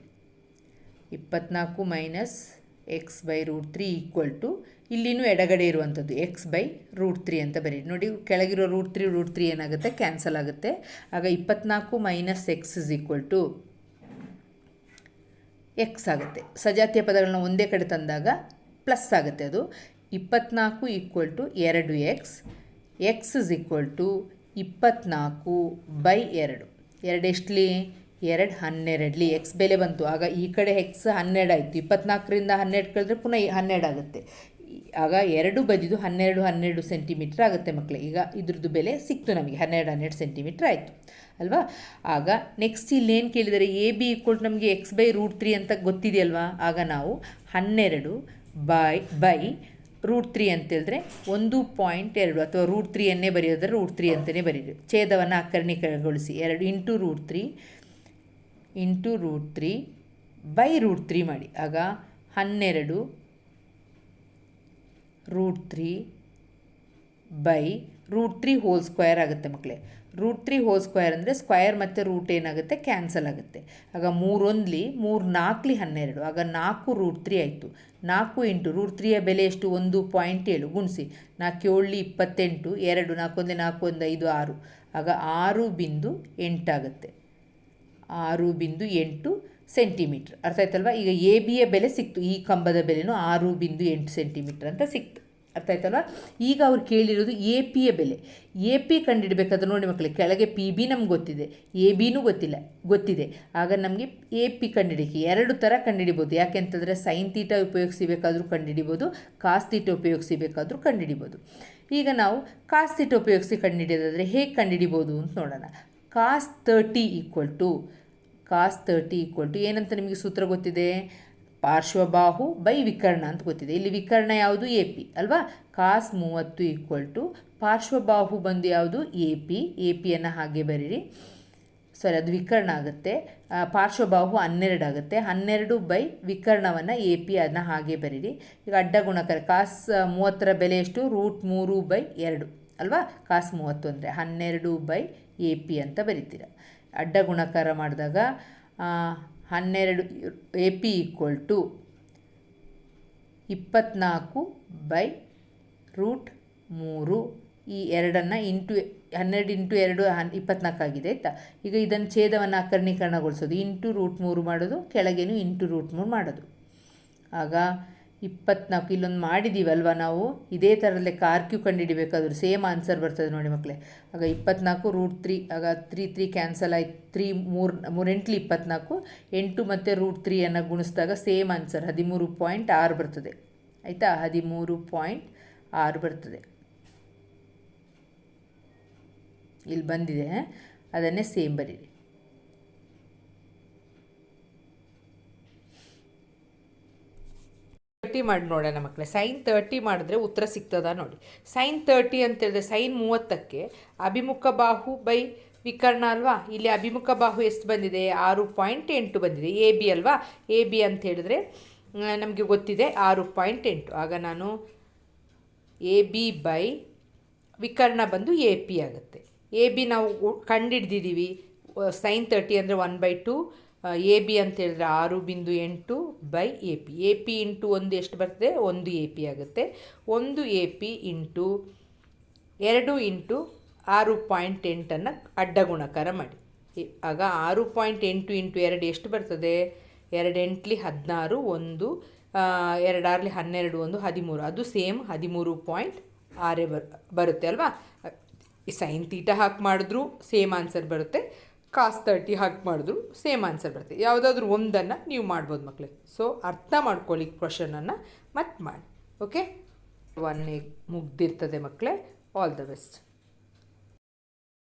ಇಪ್ಪತ್ನಾಲ್ಕು minus x by root three equal to ಇಲ್ಲಿನೂ ಎಡಗಡೆ ಇರುವಂಥದ್ದು ಎಕ್ಸ್ ಬೈ ರೂಟ್ ತ್ರೀ ಅಂತ ಬರೀ ನೋಡಿ, ಕೆಳಗಿರೋ ರೂಟ್ ತ್ರೀ ರೂಟ್ ತ್ರೀ ಏನಾಗುತ್ತೆ? ಕ್ಯಾನ್ಸಲ್ ಆಗುತ್ತೆ. ಆಗ ಇಪ್ಪತ್ನಾಲ್ಕು minus x is equal to x ಆಗುತ್ತೆ. ಸಜಾತಿಯ ಪದಗಳನ್ನ ಒಂದೇ ಕಡೆ ತಂದಾಗ ಪ್ಲಸ್ ಆಗುತ್ತೆ ಅದು. ಇಪ್ಪತ್ನಾಲ್ಕು ಈಕ್ವಲ್ ಟು ಎರಡು x x is equal to ಇಪ್ಪತ್ನಾಲ್ಕು ಬೈ ಎರಡು. ಎರಡು ಎಷ್ಟಲಿ? ಎರಡು ಹನ್ನೆರಡಲಿ. ಎಕ್ಸ್ ಬೆಲೆ ಬಂತು. ಆಗ ಈ ಕಡೆ ಎಕ್ಸ್ ಹನ್ನೆರಡು ಆಯಿತು. ಇಪ್ಪತ್ನಾಲ್ಕರಿಂದ ಹನ್ನೆರಡು ಕಳೆದ್ರೆ ಪುನಃ ಹನ್ನೆರಡು ಆಗುತ್ತೆ. ಆಗ ಎರಡು ಬದಿದು ಹನ್ನೆರಡು ಹನ್ನೆರಡು ಸೆಂಟಿಮೀಟ್ರ್ ಆಗುತ್ತೆ ಮಕ್ಕಳು ಈಗ ಇದ್ರದ್ದು ಬೆಲೆ ಸಿಕ್ತು ನಮಗೆ, ಹನ್ನೆರಡು ಹನ್ನೆರಡು ಸೆಂಟಿಮೀಟ್ರ್ ಆಯಿತು, ಅಲ್ವಾ? ಆಗ ನೆಕ್ಸ್ಟ್ ಇಲ್ಲೇನು ಕೇಳಿದರೆ ಎ ಬಿ ಈಕ್ವಲ್ ನಮಗೆ ಎಕ್ಸ್ ಬೈ ರೂಟ್ ತ್ರೀ ಅಂತ ಗೊತ್ತಿದೆಯಲ್ವಾ? ಆಗ ನಾವು ಹನ್ನೆರಡು ಬೈ ಬೈ ರೂಟ್ ತ್ರೀ ಅಂತೇಳಿದ್ರೆ ಒಂದು ಪಾಯಿಂಟ್ ಎರಡು ಅಥವಾ ರೂಟ್ ತ್ರೀಯನ್ನೇ ಬರೆಯೋದ್ರೆ ರೂಟ್ ತ್ರೀ ಅಂತಲೇ ಬರೀರಿ. ಛೇದವನ್ನು ಆಕರ್ಣೀಕರಣಗೊಳಿಸಿ ಎರಡು into root three, into root three by root three ಮಾಡಿ. ಆಗ ಹನ್ನೆರಡು root three by root three whole square ಆಗುತ್ತೆ ಮಕ್ಕಳೇ ರೂಟ್ ತ್ರೀ ಹೋಲ್ ಸ್ಕ್ವಯರ್ ಅಂದರೆ ಸ್ಕ್ವಯರ್ ಮತ್ತು ರೂಟ್ ಏನಾಗುತ್ತೆ? ಕ್ಯಾನ್ಸಲ್ ಆಗುತ್ತೆ. ಆಗ ಮೂರೊಂದ್ಲಿ ಮೂರು ನಾಲ್ಕಲಿ ಹನ್ನೆರಡು. ಆಗ ನಾಲ್ಕು ರೂಟ್ ತ್ರೀ ಆಯಿತು. ನಾಲ್ಕು ಇಂಟು ರೂಟ್ ತ್ರೀಯ ಬೆಲೆ ಎಷ್ಟು? ಒಂದು ಪಾಯಿಂಟ್ ಏಳು. ಗುಣಿಸಿ. ನಾಲ್ಕು ಏಳು, ಇಪ್ಪತ್ತೆಂಟು. ಎರಡು ನಾಲ್ಕೊಂದು ನಾಲ್ಕು ಒಂದು, ಐದು, ಆರು. ಆಗ ಆರು ಬಿಂದು ಎಂಟಾಗುತ್ತೆ ಆರು ಬಿಂದು ಎಂಟು ಸೆಂಟಿಮೀಟ್ರ್. ಅರ್ಥ ಆಯ್ತಲ್ವಾ? ಈಗ ಎ ಬಿಯ ಬೆಲೆ ಸಿಕ್ತು. ಈ ಕಂಬದ ಬೆಲೆನೂ ಆರು ಬಿಂದು ಎಂಟು ಸೆಂಟಿಮೀಟ್ರ್ ಅಂತ ಸಿಕ್ತು. ಅರ್ಥ ಆಯ್ತಲ್ವಾ? ಈಗ ಅವ್ರು ಕೇಳಿರೋದು ಎ ಪಿಯ ಬೆಲೆ. ಎ ಪಿ ಕಂಡುಹಿಡಬೇಕಾದ್ರೆ ನೋಡಿ ಮಕ್ಕಳಿಗೆ ಕೆಳಗೆ ಪಿ ಬಿ ನಮ್ಗೆ ಗೊತ್ತಿದೆ. ಎ ಬಿನೂ ಗೊತ್ತಿಲ್ಲ. ಗೊತ್ತಿದೆ. ಆಗ ನಮಗೆ ಎ ಪಿ ಕಂಡುಹಿಡಿಕೆ ಎರಡು ಥರ ಕಂಡುಹಿಡಿಬೋದು ಯಾಕೆಂತಂದರೆ ಸೈನ್ ತೀಟ ಉಪಯೋಗಿಸಬೇಕಾದ್ರೂ ಕಂಡುಹಿಡಿಬೋದು ಕಾಸ್ ತೀಟ ಉಪಯೋಗಿಸಬೇಕಾದ್ರೂ ಕಂಡುಹಿಡಿಬೋದು ಈಗ ನಾವು ಕಾಸ್ ತೀಟ ಉಪಯೋಗಿಸಿ ಕಂಡುಹಿಡಿಯೋದಾದರೆ ಹೇಗೆ ಕಂಡುಹಿಡಿಬೋದು ಅಂತ ನೋಡೋಣ. Cos thirty equal to cos thirty equal to ಏನಂತ ನಿಮಗೆ ಸೂತ್ರ ಗೊತ್ತಿದೆ? ಪಾರ್ಶ್ವಬಾಹು ಬೈ ವಿಕರ್ಣ ಅಂತ ಗೊತ್ತಿದೆ. ಇಲ್ಲಿ ವಿಕರ್ಣ ಯಾವುದು? A P. ಅಲ್ವಾ? ಕಾಸ್ ಮೂವತ್ತು ಈಕ್ವಲ್ ಟು ಪಾರ್ಶ್ವಬಾಹು ಬಂದು ಯಾವುದು? A P. ಎ ಪಿಯನ್ನು ಹಾಗೆ ಬರೀರಿ. ಸಾರಿ, ಅದು ವಿಕರ್ಣ ಆಗುತ್ತೆ. ಪಾರ್ಶ್ವಬಾಹು ಹನ್ನೆರಡು ಆಗುತ್ತೆ. ಹನ್ನೆರಡು ಬೈ ವಿಕರ್ಣವನ್ನು ಎ ಪಿ ಅದನ್ನ ಹಾಗೆ ಬರೀರಿ. ಈಗ ಅಡ್ಡ ಗುಣಕರ, ಕಾಸ್ ಮೂವತ್ತರ ಬೆಲೆ ಎಷ್ಟು? ರೂಟ್ ಮೂರು ಬೈ ಎರಡು. ಅಲ್ವಾ? ಕಾಸ್ ಮೂವತ್ತು ಅಂದರೆ ಹನ್ನೆರಡು ಬೈ ಎ ಪಿ ಅಂತ ಬರಿತೀರ. ಅಡ್ಡ ಗುಣಕಾರ ಮಾಡಿದಾಗ ಹನ್ನೆರಡು ಎ ಪಿ ಈಕ್ವಲ್ ಟು ಇಪ್ಪತ್ನಾಲ್ಕು ಬೈ ರೂಟ್ ಮೂರು. ಈ ಎರಡನ್ನು ಇಂಟು ಹನ್ನೆರಡು ಇಂಟು ಎರಡು ಹನ್ ಇಪ್ಪತ್ನಾಲ್ಕು ಆಗಿದೆ ಆಯಿತಾ? ಈಗ ಇದನ್ನು ಛೇದವನ್ನು ಅಕರ್ಣೀಕರಣಗೊಳಿಸೋದು ಇಂಟು ರೂಟ್ ಮೂರು ಮಾಡೋದು, ಕೆಳಗೇನು ಇಂಟು ರೂಟ್ ಮೂರು ಮಾಡೋದು. ಆಗ ಇಪ್ಪತ್ನಾಲ್ಕು ಇಲ್ಲೊಂದು ಮಾಡಿದ್ದೀವಲ್ವ ನಾವು? ಇದೇ ಥರದಲ್ಲೇ ಕಾರ್ ಕ್ಯೂ ಕಂಡುಹಿಡಿಬೇಕಾದ್ರೂ ಸೇಮ್ ಆನ್ಸರ್ ಬರ್ತದೆ ನೋಡಿ ಮಕ್ಕಳೇ ಆಗ ಇಪ್ಪತ್ನಾಲ್ಕು ರೂಟ್ ತ್ರೀ, ಆಗ ತ್ರೀ ತ್ರೀ ಕ್ಯಾನ್ಸಲ್ ಆಯ್ತು. ತ್ರೀ ಮೂರು, ಮೂರೆಂಟ್ಲಿ ಇಪ್ಪತ್ನಾಲ್ಕು, ಎಂಟು ಮತ್ತು ರೂಟ್ ತ್ರೀಯನ್ನು ಗುಣಿಸಿದಾಗ ಸೇಮ್ ಆನ್ಸರ್, ಹದಿಮೂರು ಪಾಯಿಂಟ್ ಆರು ಬರ್ತದೆ. ಆಯಿತಾ? ಹದಿಮೂರು ಪಾಯಿಂಟ್ ಆರು ಬರ್ತದೆ. ಇಲ್ಲಿ ಬಂದಿದೆ, ಅದನ್ನೇ ಸೇಮ್ ಬರೀರಿ. ತರ್ಟಿ ಮಾಡಿ ನೋಡೋಣ ಮಕ್ಕಳೇ ಸೈನ್ ತರ್ಟಿ ಮಾಡಿದ್ರೆ ಉತ್ತರ ಸಿಗ್ತದ ನೋಡಿ. ಸೈನ್ ತರ್ಟಿ ಅಂತ ಹೇಳಿದ್ರೆ ಸೈನ್ ಮೂವತ್ತಕ್ಕೆ ಅಭಿಮುಖ ಬಾಹು ಬೈ ವಿಕರ್ಣ ಅಲ್ವಾ? ಇಲ್ಲಿ ಅಭಿಮುಖ ಬಾಹು ಎಷ್ಟು ಬಂದಿದೆ? ಆರು ಪಾಯಿಂಟ್ ಎಂಟು ಬಂದಿದೆ. ಎ ಬಿ ಅಲ್ವಾ? ಎ ಬಿ ಅಂತ ಹೇಳಿದ್ರೆ ನಮಗೆ ಗೊತ್ತಿದೆ ಆರು ಪಾಯಿಂಟ್ ಎಂಟು. ಆಗ ನಾನು ಎ ಬಿ ಬೈ ವಿಕರ್ಣ ಬಂದು ಎ ಪಿ ಆಗುತ್ತೆ. ಎ ಬಿ ನಾವು ಕಂಡು ಹಿಡ್ದಿದ್ದೀವಿ ಸೈನ್ ತರ್ಟಿ ಅಂದರೆ one by two A B ಅಂತ ಹೇಳಿದ್ರೆ ಆರು ಬಿಂದು ಎಂಟು by A P. A P into ಒಂದು ಎಷ್ಟು ಬರ್ತದೆ? ಒಂದು ಎ ಪಿ ಆಗುತ್ತೆ. ಒಂದು ಎ ಪಿ ಇಂಟು ಎರಡು ಇಂಟು ಆರು ಪಾಯಿಂಟ್ ಎಂಟನ್ನು ಅಡ್ಡ ಗುಣಕಾರ ಮಾಡಿ. ಆಗ ಆರು ಪಾಯಿಂಟ್ ಎಂಟು ಇಂಟು ಎರಡು ಎಷ್ಟು ಬರ್ತದೆ? ಎರಡು ಎಂಟ್ಲಿ ಹದಿನಾರು, ಒಂದು ಎರಡು ಎರಡಾರ್ಲಿ ಹನ್ನೆರಡು, ಒಂದು ಹದಿಮೂರು. ಅದು ಸೇಮ್ ಹದಿಮೂರು ಪಾಯಿಂಟ್ ಆರೇ ಬರ್, ಬರುತ್ತೆ ಅಲ್ವಾ? ಸೈನ್ ತೀಟ ಹಾಕಿ ಮಾಡಿದ್ರೂ ಸೇಮ್ ಆನ್ಸರ್ ಬರುತ್ತೆ. ಕಾಸ್ ತರ್ಟಿ ಹಾಕಿ ಮಾಡಿದ್ರು, ಸೇಮ್ ಆನ್ಸರ್ ಬರುತ್ತೆ. ಯಾವುದಾದ್ರೂ ಒಂದನ್ನು ನೀವು ಮಾಡ್ಬೋದು ಮಕ್ಕಳೇ ಸೊ ಅರ್ಥ ಮಾಡ್ಕೊಳ್ಳಿ ಕ್ವಶನನ್ನು ಮತ್ತೆ ಮಾಡಿ. ಓಕೆ ಒನ್ ಮುಗ್ದಿರ್ತದೆ ಮಕ್ಕಳೇ ಆಲ್ ದ ಬೆಸ್ಟ್